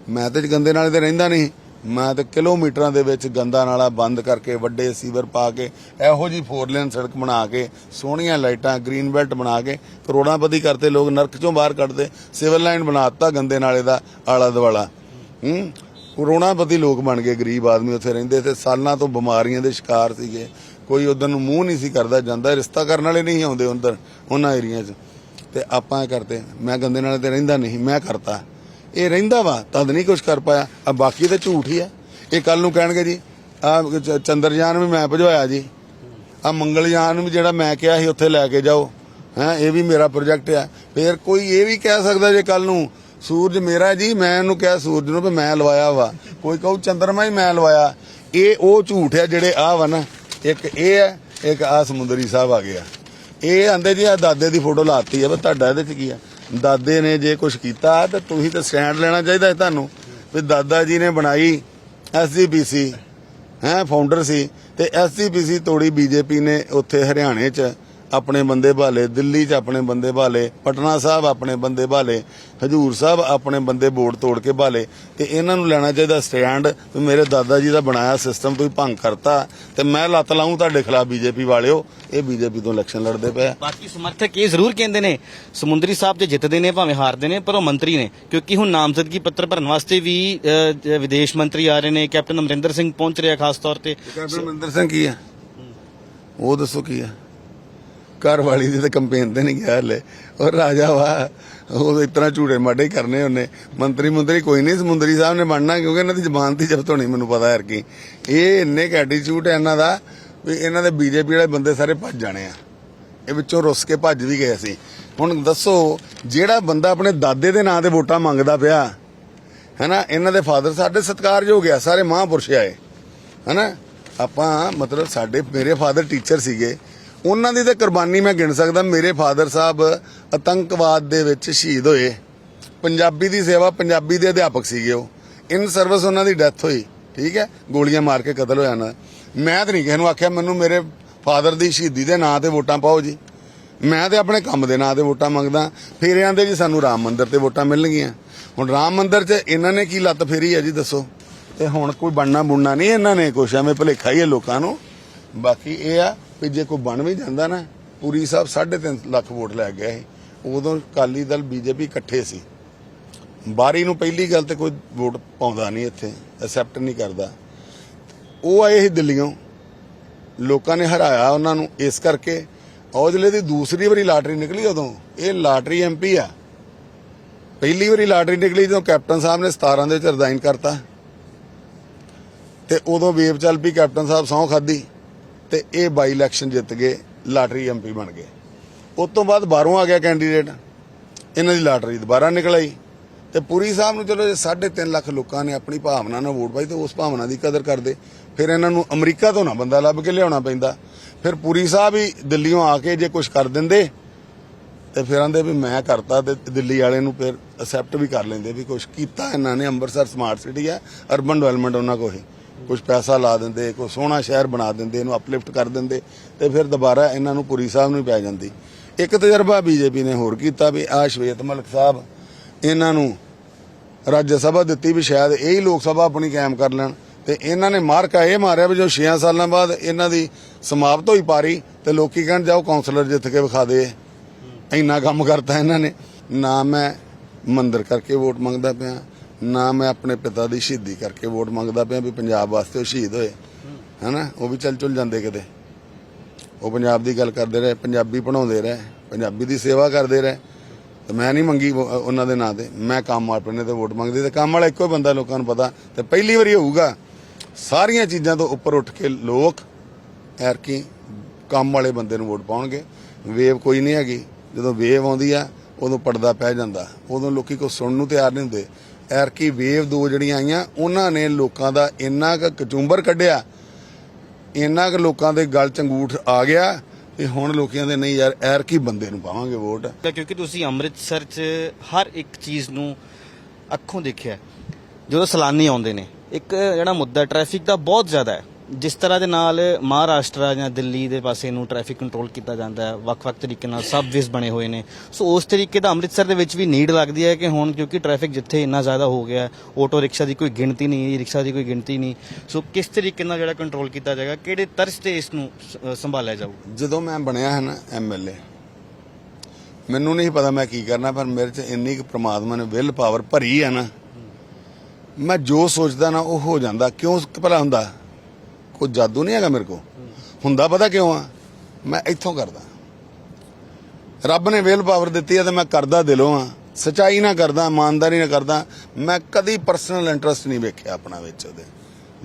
ਮੈਂ ਤੇ ਗੰਦੇ ਨਾਲੇ ਤੇ ਰਹਿੰਦਾ ਨਹੀਂ। ਮੈਂ ਤੇ ਕਿਲੋਮੀਟਰਾਂ ਦੇ ਵਿੱਚ ਗੰਦਾ ਨਾਲਾ ਬੰਦ ਕਰਕੇ ਵੱਡੇ ਸੀਵਰ ਪਾ ਕੇ, ਇਹੋ ਜੀ ਫੋਰ ਲੇਨ ਸੜਕ ਬਣਾ ਕੇ, ਸੋਹਣੀਆਂ ਲਾਈਟਾਂ, ਗ੍ਰੀਨ ਬੈਲਟ ਬਣਾ ਕੇ, ਕਰੋੜਾਂਪਤੀ ਕਰਤੇ ਲੋਕ ਨਰਕ ਚੋਂ ਬਾਹਰ ਕੱਢਦੇ, ਸਿਵਲ ਲਾਈਨ ਬਣਾਤਾ ਗੰਦੇ ਨਾਲੇ ਦਾ ਆਲਾ ਦਵਾਲਾ ਹੂੰ? ਕਰੋੜਾਂਪਤੀ ਲੋਕ ਬਣ ਗਏ, ਗਰੀਬ ਆਦਮੀ ਉੱਥੇ ਰਹਿੰਦੇ ਤੇ ਸਾਲਾਂ ਤੋਂ ਬਿਮਾਰੀਆਂ ਦੇ ਸ਼ਿਕਾਰ ਸੀਗੇ। ਕੋਈ ਉਧਰ ਨੂੰ ਮੂੰਹ ਨਹੀਂ ਸੀ ਕਰਦਾ, ਜਾਂਦਾ ਰਿਸ਼ਤਾ ਕਰਨ ਵਾਲੇ ਨਹੀਂ ਆਉਂਦੇ ਉਧਰ, ਉਹਨਾਂ ਏਰੀਆ 'ਚ। ਤੇ ਆਪਾਂ ਇਹ ਕਰਦੇ, ਮੈਂ ਗੰਦੇ ਨਾਲੇ ਤੇ ਰਹਿੰਦਾ ਨਹੀਂ, ਮੈਂ ਕਰਤਾ। ਇਹ ਰਹਿੰਦਾ ਵਾ, ਤਦ ਨਹੀਂ ਕੁਝ ਕਰ ਪਾਇਆ। ਆ ਬਾਕੀ ਤਾਂ ਝੂਠ ਹੀ ਆ। ਇਹ ਕੱਲ ਨੂੰ ਕਹਿਣਗੇ ਜੀ, ਆ ਚੰਦਰਯਾਨ ਵੀ ਮੈਂ ਭਜਵਾਇਆ ਜੀ। ਆ ਮੰਗਲਯਾਨ ਵੀ ਜਿਹੜਾ ਮੈਂ ਕਿਹਾ ਸੀ, ਉੱਥੇ ਲੈ ਕੇ ਜਾਓ। ਹੈ, ਇਹ ਵੀ ਮੇਰਾ ਪ੍ਰੋਜੈਕਟ ਆ। ਫੇਰ ਕੋਈ ਇਹ ਵੀ ਕਹਿ ਸਕਦਾ ਜੇ ਕੱਲ ਨੂੰ ਸੂਰਜ ਮੇਰਾ ਜੀ, ਮੈਂ ਇਹਨੂੰ ਕਿਹਾ ਸੂਰਜ ਨੂੰ ਵੀ ਮੈਂ ਲਵਾਇਆ ਵਾ। ਕੋਈ ਕਹੂ, ਚੰਦਰਮਾ ਹੀ ਮੈਂ ਲਵਾਇਆ। ਇਹ ਉਹ ਝੂਠ ਹੈ ਜਿਹੜੇ ਆ ਵਾ ਨਾ, ਇੱਕ ਇਹ ਹੈ ਇੱਕ ਆ ਸਮੁੰਦਰੀ ਸਾਹਿਬ ਆ ਗਿਆ। ਇਹ ਆਂਦੇ ਜੀ ਆ ਦਾਦੇ ਦੀ ਫੋਟੋ ਲਾਤੀ ਆ, ਵੀ ਤੁਹਾਡਾ ਇਹਦੇ ਚ ਕੀ ਆ? ਦਾਦੇ ਨੇ ਜੇ ਕੁਝ ਕੀਤਾ, ਤਾਂ ਤੁਸੀਂ ਤਾਂ ਸਟੈਂਡ ਲੈਣਾ ਚਾਹੀਦਾ ਹੈ ਤੁਹਾਨੂੰ। ਵੀ ਦਾਦਾ ਜੀ ਨੇ ਬਣਾਈ ਐਸਜੀਪੀਸੀ ਹੈ, ਫਾਊਂਡਰ ਸੀ। ਤੇ ਐਸਜੀਪੀਸੀ ਤੋੜੀ ਬੀਜੇਪੀ ਨੇ ਉੱਥੇ ਹਰਿਆਣੇ 'ਚ। ਆਪਣੇ ਬੰਦੇ ਭਾਲੇ ਦਿੱਲੀ 'ਚ ਆਪਣੇ ਬੰਦੇ ਭਾਲੇ ਪਟਨਾ ਸਾਹਿਬ ਆਪਣੇ ਬੰਦੇ ਭਾਲੇ ਹਜੂਰ ਸਾਹਿਬ ਆਪਣੇ ਬੰਦੇ ਬੋਰਡ ਤੋੜ ਕੇ ਭਾਲੇ ਤੇ ਇਹਨਾਂ ਨੂੰ ਲੈਣਾ ਚਾਹੀਦਾ ਸਟੈਂਡ ਵੀ ਮੇਰੇ ਦਾਦਾ ਜੀ ਦਾ ਬਣਾਇਆ ਸਿਸਟਮ ਤੁਸੀਂ ਭੰਗ ਕਰਤਾ ਤੇ ਮੈਂ ਲੱਤ ਲਾਉਂ ਤੁਹਾਡੇ ਖਿਲਾਫ ਬੀਜੇਪੀ ਵਾਲਿਓ ਇਹ ਬੀਜੇਪੀ ਤੋਂ ਇਲੈਕਸ਼ਨ ਲੜਦੇ ਪਏ ਬਾਕੀ ਸਮਰਥਕ ਇਹ ਜ਼ਰੂਰ ਕਹਿੰਦੇ ਨੇ ਸਮੁੰਦਰੀ ਸਾਹਿਬ ਜੇ ਜਿੱਤਦੇ ਨੇ ਭਾਵੇਂ ਹਾਰਦੇ ਨੇ ਪਰ ਉਹ ਮੰਤਰੀ ਨੇ ਕਿਉਂਕਿ ਹੁਣ ਨਾਮਜ਼ਦਗੀ ਪੱਤਰ ਭਰਨ ਵਾਸਤੇ ਵੀ ਵਿਦੇਸ਼ ਮੰਤਰੀ ਆ ਰਹੇ ਨੇ ਕੈਪਟਨ ਅਮਰਿੰਦਰ ਸਿੰਘ ਪਹੁੰਚ ਰਿਹਾ ਖਾਸ ਤੌਰ ਤੇ। ਕੈਪਟਨ ਮਨਿੰਦਰ ਸਿੰਘ ਕੀ ਆ ਉਹ ਦੱਸੋ ਕੀ ਆ ਘਰ ਵਾਲੀ ਦੀ ਤਾਂ ਕੰਪੇਨ ਤੇ ਨਹੀਂ ਗਿਆ ਹਲੇ। ਉਹ ਰਾਜਾ ਵਾ, ਉਹ ਇਸ ਝੂੜੇ ਮਾਡੇ ਕਰਨੇ ਉਹਨੇ। ਮੰਤਰੀ ਮੰਤਰੀ ਕੋਈ ਨਹੀਂ, ਸਮੁੰਦਰੀ ਸਾਹਿਬ ਨੇ ਬਣਨਾ, ਕਿਉਂਕਿ ਇਹਨਾਂ ਦੀ ਜ਼ਬਾਨ ਦੀ ਜ਼ਬਤ ਹੋਣੀ ਮੈਨੂੰ ਪਤਾ ਯਾਰ ਕੀ। ਇਹ ਇੰਨੇ ਐਟੀਟਿਊਡ ਹੈ ਇਹਨਾਂ ਦਾ, ਵੀ ਇਹਨਾਂ ਦੇ ਬੀਜੇਪੀ ਵਾਲੇ ਬੰਦੇ ਸਾਰੇ ਭੱਜ ਜਾਣੇ ਆ। ਇਹ ਵਿੱਚੋਂ ਰੁੱਸ ਕੇ ਭੱਜ ਵੀ ਗਏ ਸੀ ਹੁਣ ਦੱਸੋ, ਜਿਹੜਾ ਬੰਦਾ ਆਪਣੇ ਦਾਦੇ ਦੇ ਨਾਂ ਤੇ ਵੋਟਾਂ ਮੰਗਦਾ ਪਿਆ, ਹੈਨਾ, ਇਹਨਾਂ ਦੇ ਫਾਦਰ ਸਾਡੇ ਸਤਿਕਾਰਯੋਗ ਆ, ਸਾਰੇ ਮਹਾਂਪੁਰਸ਼ ਆਏ। ਹੈਨਾ, ਆਪਾਂ ਮਤਲਬ ਸਾਡੇ ਮੇਰੇ ਫਾਦਰ ਟੀਚਰ ਸੀਗੇ। ਉਹਨਾਂ ਦੀ ਤੇ ਕੁਰਬਾਨੀ ਮੈਂ ਗਿਣ ਸਕਦਾ। ਮੇਰੇ ਫਾਦਰ ਸਾਹਿਬ ਆਤੰਕਵਾਦ ਦੇ ਵਿੱਚ ਸ਼ਹੀਦ ਹੋਏ। ਪੰਜਾਬੀ ਦੀ ਸੇਵਾ ਪੰਜਾਬੀ ਦੇ ਅਧਿਆਪਕ ਸੀਗੇ ਉਹ। ਇਨ ਸਰਵਿਸ ਉਹਨਾਂ ਦੀ ਡੈਥ ਹੋਈ, ਠੀਕ ਹੈ? ਗੋਲੀਆਂ ਮਾਰ ਕੇ ਕਤਲ ਹੋਇਆ ਨਾ। ਮੈਂ ਤਾਂ ਨਹੀਂ ਕਿਸੇ ਨੂੰ ਆਖਿਆ, ਮੈਨੂੰ ਮੇਰੇ ਫਾਦਰ ਦੀ ਸ਼ਹੀਦੀ ਦੇ ਨਾਂ ਤੇ ਵੋਟਾਂ ਪਾਓ ਜੀ। ਮੈਂ ਤੇ ਆਪਣੇ ਕੰਮ ਦੇ ਨਾਂ ਤੇ ਵੋਟਾਂ ਮੰਗਦਾ। ਫਿਰ ਆਂਦੇ ਜੀ, ਸਾਨੂੰ ਰਾਮ ਮੰਦਿਰ ਤੇ ਵੋਟਾਂ ਮਿਲਣਗੀਆਂ। ਹੁਣ ਰਾਮ ਮੰਦਿਰ 'ਚ ਇਹਨਾਂ ਨੇ ਕੀ ਲੱਤ ਫੇਰੀ ਹੈ ਜੀ, ਦੱਸੋ? ਤੇ ਹੁਣ ਕੋਈ ਬਣਨਾ ਬੁਣਨਾ ਨਹੀਂ ਇਹਨਾਂ ਨੇ ਕੁਛ, ਐਵੇਂ ਭੁਲੇਖਾ ਹੀ ਹੈ ਲੋਕਾਂ ਨੂੰ। ਬਾਕੀ ਇਹ ਆ ਵੀ ਜੇ ਕੋਈ ਬਣ ਵੀ ਜਾਂਦਾ ਨਾ, ਪੂਰੀ ਸਾਹਿਬ 3.5 ਲੱਖ ਵੋਟ ਲੈ ਗਿਆ ਸੀ। ਉਦੋਂ ਕਾਲੀ ਦਲ, ਬੀਜੇਪੀ ਇਕੱਠੇ ਸੀ। ਬਾਰੀ ਨੂੰ ਪਹਿਲੀ ਗੱਲ ਤੇ ਕੋਈ ਵੋਟ ਪਾਉਂਦਾ ਨਹੀਂ ਇੱਥੇ ਐਕਸੈਪਟ ਨਹੀਂ ਕਰਦਾ। ਉਹ ਆਏ ਸੀ ਦਿੱਲੀੋਂ ਲੋਕਾਂ ਨੇ ਹਰਾਇਆ ਉਹਨਾਂ ਨੂੰ ਇਸ ਕਰਕੇ। ਔਜਲੇ ਦੀ ਦੂਸਰੀ ਵਾਰੀ ਲਾਟਰੀ ਨਿਕਲੀ ਉਦੋਂ। ਇਹ ਲਾਟਰੀ ਐਮਪੀ ਆ। ਪਹਿਲੀ ਵਾਰੀ ਲਾਟਰੀ ਨਿਕਲੀ ਜਦੋਂ ਕੈਪਟਨ ਸਾਹਿਬ ਨੇ 17 ਦੇ ਵਿੱਚ ਰਿਜ਼ਾਈਨ ਕਰਤਾ। ਤੇ ਉਦੋਂ ਵੇਵ ਚੱਲ ਪਈ ਕੈਪਟਨ ਸਾਹਿਬ ਸਹੁੰ ਖਾਦੀ ਤੇ ਇਹ ਬਾਈ ਇਲੈਕਸ਼ਨ ਜਿੱਤ ਗਏ, ਲਾਟਰੀ ਐਮਪੀ ਬਣ ਗਏ। ਉਸ ਤੋਂ ਬਾਅਦ ਬਾਹਰੋਂ ਆ ਗਿਆ ਕੈਂਡੀਡੇਟ ਇਹਨਾਂ ਦੀ ਲਾਟਰੀ ਦੁਬਾਰਾ ਨਿਕਲ ਆਈ। ਤੇ ਪੁਰੀ ਸਾਹਿਬ ਨੂੰ ਚਲੋ ਜੇ 3.5 ਲੱਖ ਲੋਕਾਂ ਨੇ ਆਪਣੀ ਭਾਵਨਾ ਨਾਲ ਵੋਟ ਪਾਈ, ਤੇ ਉਸ ਭਾਵਨਾ ਦੀ ਕਦਰ ਕਰਦੇ। ਫਿਰ ਇਹਨਾਂ ਨੂੰ ਅਮਰੀਕਾ ਤੋਂ ਨਾ ਬੰਦਾ ਲੱਭ ਕੇ ਲਿਆਉਣਾ ਪੈਂਦਾ। ਫਿਰ ਪੁਰੀ ਸਾਹਿਬ ਹੀ ਦਿੱਲੀੋਂ ਆ ਕੇ ਜੇ ਕੁਝ ਕਰ ਦਿੰਦੇ, ਤੇ ਫਿਰ ਆਂਦੇ ਵੀ ਮੈਂ ਕਰਤਾ ਤੇ ਦਿੱਲੀ ਵਾਲੇ ਨੂੰ ਫਿਰ ਅਸੈਪਟ ਵੀ ਕਰ ਲੈਂਦੇ ਵੀ ਕੁਝ ਕੀਤਾ ਇਹਨਾਂ ਨੇ। ਅੰਮ੍ਰਿਤਸਰ ਸਮਾਰਟ ਸਿਟੀ ਹੈ ਅਰਬਨ ਡਿਵੈਲਪਮੈਂਟ ਉਹਨਾਂ ਕੋਲ ਹੀ। ਕੁਝ ਪੈਸਾ ਲਾ ਦਿੰਦੇ, ਕੋਈ ਸੋਹਣਾ ਸ਼ਹਿਰ ਬਣਾ ਦਿੰਦੇ, ਇਹਨੂੰ ਅਪਲਿਫਟ ਕਰ ਦਿੰਦੇ, ਤੇ ਫਿਰ ਦੁਬਾਰਾ ਇਹਨਾਂ ਨੂੰ ਪੁਰੀ ਸਾਹਿਬ ਨੂੰ ਪੈ ਜਾਂਦੀ। ਇੱਕ ਤਜਰਬਾ ਬੀਜੇਪੀ ਨੇ ਹੋਰ ਕੀਤਾ ਵੀ ਆ ਸ਼ਵੇਤ ਮਲਕ ਸਾਹਿਬ, ਇਹਨਾਂ ਨੂੰ ਰਾਜ ਸਭਾ ਦਿੱਤੀ ਵੀ ਸ਼ਾਇਦ ਇਹ ਹੀ ਲੋਕ ਸਭਾ ਆਪਣੀ ਕਾਇਮ ਕਰ ਲੈਣ, ਤੇ ਇਹਨਾਂ ਨੇ ਮਾਰਕਾ ਇਹ ਮਾਰਿਆ ਵੀ ਜੋ 6 ਸਾਲਾਂ ਬਾਅਦ ਇਹਨਾਂ ਦੀ ਸਮਾਪਤ ਹੋਈ ਪਾਰੀ, ਤੇ ਲੋਕੀ ਕਹਿਣ ਜਾਓ ਕਾਉਂਸਲਰ ਜਿੱਤ ਕੇ ਵਿਖਾ ਦੇ। ਇੰਨਾ ਕੰਮ ਕਰਤਾ ਇਹਨਾਂ ਨੇ। ਨਾ ਮੈਂ ਮੰਦਰ ਕਰਕੇ ਵੋਟ ਮੰਗਦਾ ਪਿਆ। ਨਾ ਮੈਂ ਆਪਣੇ ਪਿਤਾ ਦੀ ਸ਼ਹੀਦੀ ਕਰਕੇ ਵੋਟ ਮੰਗਦਾ ਪਿਆ ਵੀ ਪੰਜਾਬ ਵਾਸਤੇ ਉਹ ਸ਼ਹੀਦ ਹੋਏ। ਹਨਾ? ਉਹ ਵੀ ਚੱਲ ਚੁਲ ਜਾਂਦੇ ਕਿਤੇ। ਉਹ ਪੰਜਾਬ ਦੀ ਗੱਲ ਕਰਦੇ ਰਹੇ, ਪੰਜਾਬੀ ਪੜਾਉਂਦੇ ਰਹੇ, ਪੰਜਾਬੀ ਦੀ ਸੇਵਾ ਕਰਦੇ ਰਹੇ। ਤੇ ਮੈਂ ਨਹੀਂ ਮੰਗੀ ਉਹਨਾਂ ਦੇ ਨਾਂ ਤੇ। ਮੈਂ ਕੰਮ ਆਪਣੇ ਤੇ ਵੋਟ ਮੰਗਦੀ ਤੇ ਕੰਮ ਵਾਲਾ ਇੱਕੋ ਹੀ ਬੰਦਾ ਲੋਕਾਂ ਨੂੰ ਪਤਾ। ਤੇ ਪਹਿਲੀ ਵਾਰੀ ਹੋਊਗਾ, ਸਾਰੀਆਂ ਚੀਜ਼ਾਂ ਤੋਂ ਉੱਪਰ ਉੱਠ ਕੇ ਲੋਕ ਐਰਕੀ ਕੰਮ ਵਾਲੇ ਬੰਦੇ ਨੂੰ ਵੋਟ ਪਾਉਣਗੇ। ਵੇਵ ਕੋਈ ਨਹੀਂ ਹੈਗੀ। ਜਦੋਂ ਵੇਵ ਆਉਂਦੀ ਆ, ਉਦੋਂ ਪਰਦਾ ਪੈ ਜਾਂਦਾ। ਉਦੋਂ ਲੋਕੀ ਕੋ ਸੁਣਨ ਨੂੰ ਤਿਆਰ ਨਹੀਂ ਹੁੰਦੇ। ਐਰਕੀ ਵੇਵ ਦੋ ਜਿਹੜੀਆਂ ਆਈਆਂ, ਉਹਨਾਂ ਨੇ ਲੋਕਾਂ ਦਾ ਇੰਨਾ ਕੁ ਕਚੂੰਬਰ ਕੱਢਿਆ, ਇੰਨਾ ਕੁ ਲੋਕਾਂ ਦੇ ਗਲ ਚ ਅੰਗੂਠ ਆ ਗਿਆ ਇਹ ਹੁਣ ਲੋਕਾਂ ਦੇ ਨਹੀਂ ਯਾਰ, ਐਰਕੀ ਬੰਦੇ ਨੂੰ ਪਾਵਾਂਗੇ ਵੋਟ। ਕਿਉਂਕਿ ਤੁਸੀਂ ਅੰਮ੍ਰਿਤਸਰ 'ਚ ਹਰ ਇੱਕ ਚੀਜ਼ ਨੂੰ ਅੱਖੋਂ ਦੇਖਿਆ ਜਦੋਂ ਸੈਲਾਨੀ ਆਉਂਦੇ ਨੇ, ਇੱਕ ਜਿਹੜਾ ਮੁੱਦਾ ਟ੍ਰੈਫਿਕ ਦਾ ਬਹੁਤ ਜ਼ਿਆਦਾ ਹੈ। ਜਿਸ ਤਰ੍ਹਾਂ ਦੇ ਨਾਲ ਮਹਾਰਾਸ਼ਟਰ ਜਾਂ ਦਿੱਲੀ ਦੇ ਪਾਸੇ ਨੂੰ ਟ੍ਰੈਫਿਕ ਕੰਟਰੋਲ ਕੀਤਾ ਜਾਂਦਾ ਹੈ ਵੱਖ-ਵੱਖ ਤਰੀਕੇ ਨਾਲ ਸਬਵੇਜ਼ ਬਣੇ ਹੋਏ ਨੇ। ਸੋ ਉਸ ਤਰੀਕੇ ਦਾ ਅੰਮ੍ਰਿਤਸਰ ਦੇ ਵਿੱਚ ਵੀ ਨੀਡ ਲੱਗਦੀ ਹੈ ਕਿ ਹੁਣ ਕਿਉਂਕਿ ਟ੍ਰੈਫਿਕ ਜਿੱਥੇ ਇੰਨਾ ਜ਼ਿਆਦਾ ਹੋ ਗਿਆ ਹੈ, ਆਟੋ ਰਿਕਸ਼ਾ ਦੀ ਕੋਈ ਗਿਣਤੀ ਨਹੀਂ ਰਿਕਸ਼ਾ ਦੀ ਕੋਈ ਗਿਣਤੀ ਨਹੀਂ। ਸੋ ਕਿਸ ਤਰੀਕੇ ਨਾਲ ਜਿਹੜਾ ਕੰਟਰੋਲ ਕੀਤਾ ਜਾਏਗਾ ਕਿਹੜੇ ਤਰਸ ਤੇ ਇਸ ਨੂੰ ਸ- ਸੰਭਾਲਿਆ ਜਾਊ ਜਦੋਂ ਮੈਂ ਬਣਿਆ ਹੈ ਨਾ ਐਮਐਲਏ ਮੈਨੂੰ ਨਹੀਂ ਪਤਾ ਮੈਂ ਕੀ ਕਰਨਾ ਪਰ ਮੇਰੇ 'ਚ ਇੰਨੀ ਕੁ ਪ੍ਰਮਾਤਮਾ ਨੇ ਵਿਲ ਪਾਵਰ ਭਰੀ ਹੈ ਨਾ। ਮੈਂ ਜੋ ਸੋਚਦਾ ਨਾ ਉਹ ਹੋ ਜਾਂਦਾ। ਕਿਉਂ ਭਲਾ ਹੁੰਦਾ? ਕੋਈ ਜਾਦੂ ਨਹੀਂ ਹੈਗਾ ਮੇਰੇ ਕੋ ਹੁੰਦਾ ਪਤਾ ਕਿਉਂ ਆ? ਮੈਂ ਇੱਥੋਂ ਕਰਦਾ। ਰੱਬ ਨੇ ਵਿਲ ਪਾਵਰ ਦਿੱਤੀ ਹੈ ਤੇ ਮੈਂ ਕਰਦਾ ਦਿਲੋਂ ਆ। ਸਚਾਈ ਨਾ ਕਰਦਾ, ਇਮਾਨਦਾਰੀ ਨਾ ਕਰਦਾ। ਮੈਂ ਕਦੀ ਪਰਸਨਲ ਇੰਟਰਸਟ ਨਹੀਂ ਵੇਖਿਆ ਆਪਣਾ ਵਿੱਚ ਉਹਦੇ।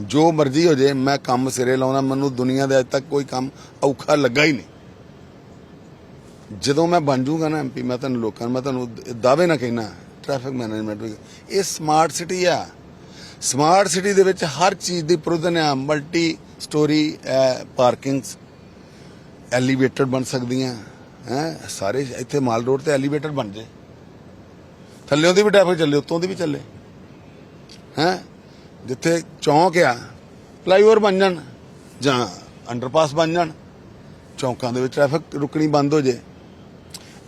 ਜੋ ਮਰਜ਼ੀ ਹੋ ਜੇ, ਮੈਂ ਕੰਮ ਸਿਰੇ ਲਾਉਣਾ ਮੈਨੂੰ ਦੁਨੀਆ ਦੇ ਅੱਜ ਤੱਕ ਕੋਈ ਕੰਮ ਔਖਾ ਲੱਗਾ ਹੀ ਨਹੀਂ। ਜਦੋਂ ਮੈਂ ਬਣ ਜੂਗਾ ਨਾ ਐਮਪੀ ਮੈਂ ਤੁਹਾਨੂੰ ਲੋਕਾਂ ਨੂੰ, ਮੈਂ ਤੁਹਾਨੂੰ ਦਾਅਵੇ ਨਾ ਕਹਿਣਾ ਟ੍ਰੈਫਿਕ ਮੈਨੇਜਮੈਂਟ ਵੀ। ਇਹ ਸਮਾਰਟ ਸਿਟੀ ਆ। ਸਮਾਰਟ ਸਿਟੀ ਦੇ ਵਿੱਚ ਹਰ ਚੀਜ਼ ਦੀ ਪ੍ਰੋਵੀਜ਼ਨ ਆ ਮਲਟੀ ਸਟੋਰੀ ਪਾਰਕਿੰਗਸ ਐਲੀਵੇਟਡ ਬਣ ਸਕਦੀਆਂ, ਹੈ, ਸਾਰੇ ਇੱਥੇ ਮਾਲ ਰੋਡ ਤੇ ਐਲੀਵੇਟਡ ਬਣ ਜੇ। ਥੱਲੇੋਂ ਦੀ ਵੀ ਟ੍ਰੈਫਿਕ ਚੱਲੇ, ਉੱਤੋਂ ਦੀ ਵੀ ਚੱਲੇ, ਹੈ, ਜਿੱਥੇ ਚੌਂਕ ਆ ਫਲਾਈਓਵਰ ਬਣ ਜਾਣ, ਜਾਂ ਅੰਡਰਪਾਸ ਬਣ ਜਾਣ, ਚੌਂਕਾਂ ਦੇ ਵਿੱਚ ਟ੍ਰੈਫਿਕ ਰੁਕਣੀ ਬੰਦ ਹੋ ਜੇ।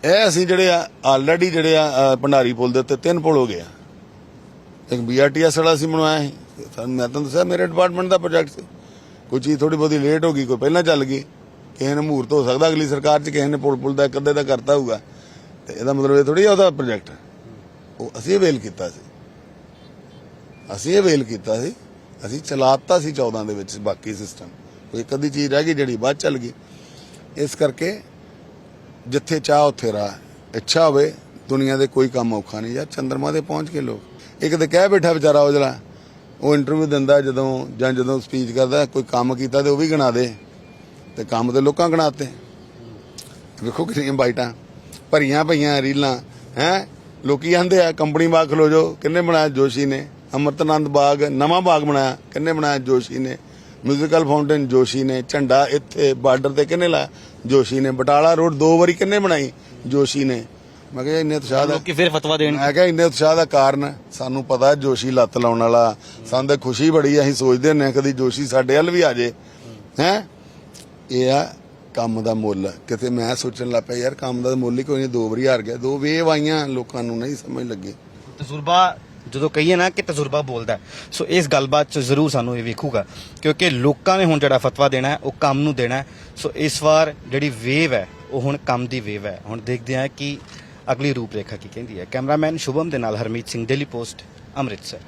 ਇਹ ਅਸੀਂ ਜਿਹੜੇ ਆ ਆਲਰੇਡੀ ਜਿਹੜੇ ਆ ਭੰਡਾਰੀ ਪੁਲ ਦੇ ਉੱਤੇ ਤਿੰਨ ਪੁਲ ਹੋ ਗਏ ਆ। ਇੱਕ ਬੀਆਰਟੀਐਸ ਵਾਲਾ ਅਸੀਂ ਬਣਵਾਇਆ ਸੀ। ਸਾਨੂੰ ਮੈਂ ਤੁਹਾਨੂੰ ਦੱਸਿਆ ਮੇਰੇ ਡਿਪਾਰਟਮੈਂਟ ਦਾ ਪ੍ਰੋਜੈਕਟ ਸੀ। ਕੋਈ ਚੀਜ਼ ਥੋੜੀ ਬਹੁਤੀ ਲੇਟ ਹੋ ਗਈ, ਕੋਈ ਪਹਿਲਾਂ ਚੱਲ ਗਈ। ਕਿਸੇ ਨੇ ਮਹੂਰਤ ਹੋ ਸਕਦਾ, ਅਗਲੀ ਸਰਕਾਰ 'ਚ ਕਿਸੇ ਨੇ ਪੁਲ ਪੁਲ ਦਾ, ਇੱਕ ਅੱਧੇ ਦਾ ਕਰਤਾ ਹੋਊਗਾ। ਤੇ ਇਹਦਾ ਮਤਲਬ ਇਹ ਥੋੜੀ ਉਹਦਾ ਪ੍ਰੋਜੈਕਟ ਉਹ ਅਸੀਂ ਅਵੇਲ ਕੀਤਾ ਸੀ। ਅਸੀਂ ਅਵੇਲ ਕੀਤਾ ਸੀ। ਅਸੀਂ ਚਲਾਤਾ ਸੀ 14 ਦੇ ਵਿੱਚ ਬਾਕੀ ਸਿਸਟਮ ਕੋਈ ਇੱਕ ਅੱਧੀ ਚੀਜ਼ ਰਹਿ ਗਈ ਜਿਹੜੀ ਬਾਅਦ ਚੱਲ ਗਈ। ਇਸ ਕਰਕੇ ਜਿੱਥੇ ਚਾਹ ਉੱਥੇ ਰਾਹ। ਇੱਛਾ ਹੋਵੇ ਦੁਨੀਆ ਦੇ ਕੋਈ ਕੰਮ ਔਖਾ ਨਹੀਂ ਯਾਰ ਚੰਦਰਮਾ ਤੇ ਪਹੁੰਚ ਕੇ ਲੋਕ। ਇੱਕ ਤੇ ਕਹਿ ਬੈਠਾ ਵਿਚਾਰਾ ਉਹ ਜਿਹੜਾ, ਉਹ ਇੰਟਰਵਿਊ ਦਿੰਦਾ ਜਦੋਂ, ਜਾਂ ਜਦੋਂ ਸਪੀਚ ਕਰਦਾ, ਕੋਈ ਕੰਮ ਕੀਤਾ ਤੇ ਉਹ ਵੀ ਗਣਾ ਦੇ। ਤੇ ਕੰਮ ਤੇ ਲੋਕਾਂ ਗਣਾਤੇ ਵੇਖੋ ਕਿੰਨੀਆਂ ਬਾਈਟਾਂ, ਭਰੀਆਂ ਪਈਆਂ ਰੀਲਾਂ, ਹੈ? ਲੋਕੀ ਆਂਦੇ ਆ, ਕੰਪਨੀ ਬਾਗ ਖਲੋ ਜੋ ਕਿੰਨੇ ਬਣਾਇਆ ਜੋਸ਼ੀ ਨੇ? ਅਮਰਤਨੰਦ ਬਾਗ, ਨਵਾਂ ਬਾਗ ਬਣਾਇਆ, ਕਿੰਨੇ ਬਣਾਇਆ ਜੋਸ਼ੀ ਨੇ? ਮਿਊਜ਼ੀਕਲ ਫਾਊਂਟੇਨ ਜੋਸ਼ੀ ਨੇ, ਝੰਡਾ ਇੱਥੇ ਬਾਰਡਰ ਤੇ ਕਿੰਨੇ ਲਾਇਆ ਜੋਸ਼ੀ ਨੇ? ਬਟਾਲਾ ਰੋਡ ਦੋ ਵਾਰੀ ਕਿੰਨੇ ਬਣਾਈ ਜੋਸ਼ੀ ਨੇ? ਮੈਂ ਕਿਹਾ ਇੰਨੇ ਉਤਸ਼ਾਹ ਦਾ ਲੋਕੀ ਫਿਰ ਫਤਵਾ ਦੇਣ। ਮੈਂ ਕਿਹਾ ਇੰਨੇ ਉਤਸ਼ਾਹ ਦਾ ਕਾਰਨ ਸਾਨੂੰ ਪਤਾ ਜੋਸ਼ੀ ਲੱਤ ਲਾਉਣ ਵਾਲਾ। ਸਾਨੂੰ ਤਾਂ ਖੁਸ਼ੀ ਬੜੀ ਅਸੀਂ ਸੋਚਦੇ ਹੁੰਦੇ ਹਾਂ ਕਦੀ ਜੋਸ਼ੀ ਸਾਡੇ ਵੱਲ ਵੀ ਆ ਜੇ। ਹੈ? ਇਹ ਆ ਕੰਮ ਦਾ ਮੁੱਲ। ਕਿਤੇ ਮੈਂ ਸੋਚਣ ਲੱਗ ਪਿਆ ਯਾਰ ਕੰਮ ਦਾ ਮੁੱਲ ਹੀ ਕੋਈ ਨਹੀਂ ਦੋ ਵਾਰੀ ਹਾਰ ਗਿਆ। ਦੋ ਵੇਵ ਆਈਆਂ ਲੋਕਾਂ ਨੂੰ ਨਹੀਂ ਸਮਝ ਲੱਗੀ। ਤਜਰਬਾ ਜਦੋਂ ਕਹੀਏ ਨਾ ਕਿ ਤਜਰਬਾ ਬੋਲਦਾ ਸੋ ਇਸ ਗੱਲਬਾਤ ਚ ਜ਼ਰੂਰ ਸਾਨੂੰ ਇਹ ਵੇਖੂਗਾ ਕਿਉਂਕਿ ਲੋਕਾਂ ਨੇ ਹੁਣ ਜਿਹੜਾ ਫਤਵਾ ਦੇਣਾ ਹੈ ਉਹ ਕੰਮ ਨੂੰ ਦੇਣਾ ਹੈ। ਸੋ ਇਸ ਵਾਰ ਜਿਹੜੀ ਵੇਵ ਹੈ ਉਹ ਹੁਣ ਕੰਮ ਦੀ ਵੇਵ ਹੈ। ਹੁਣ ਦੇਖਦੇ ਹਾਂ ਕਿ ਅਗਲੀ ਰੂਪ ਰੇਖਾ ਕੀ ਕਹਿੰਦੀ ਹੈ? ਕੈਮਰਾਮੈਨ ਸ਼ੁਭਮ ਦੇ ਨਾਲ ਹਰਮੀਤ ਸਿੰਘ ਡੇਲੀ ਪੋਸਟ ਅੰਮ੍ਰਿਤਸਰ।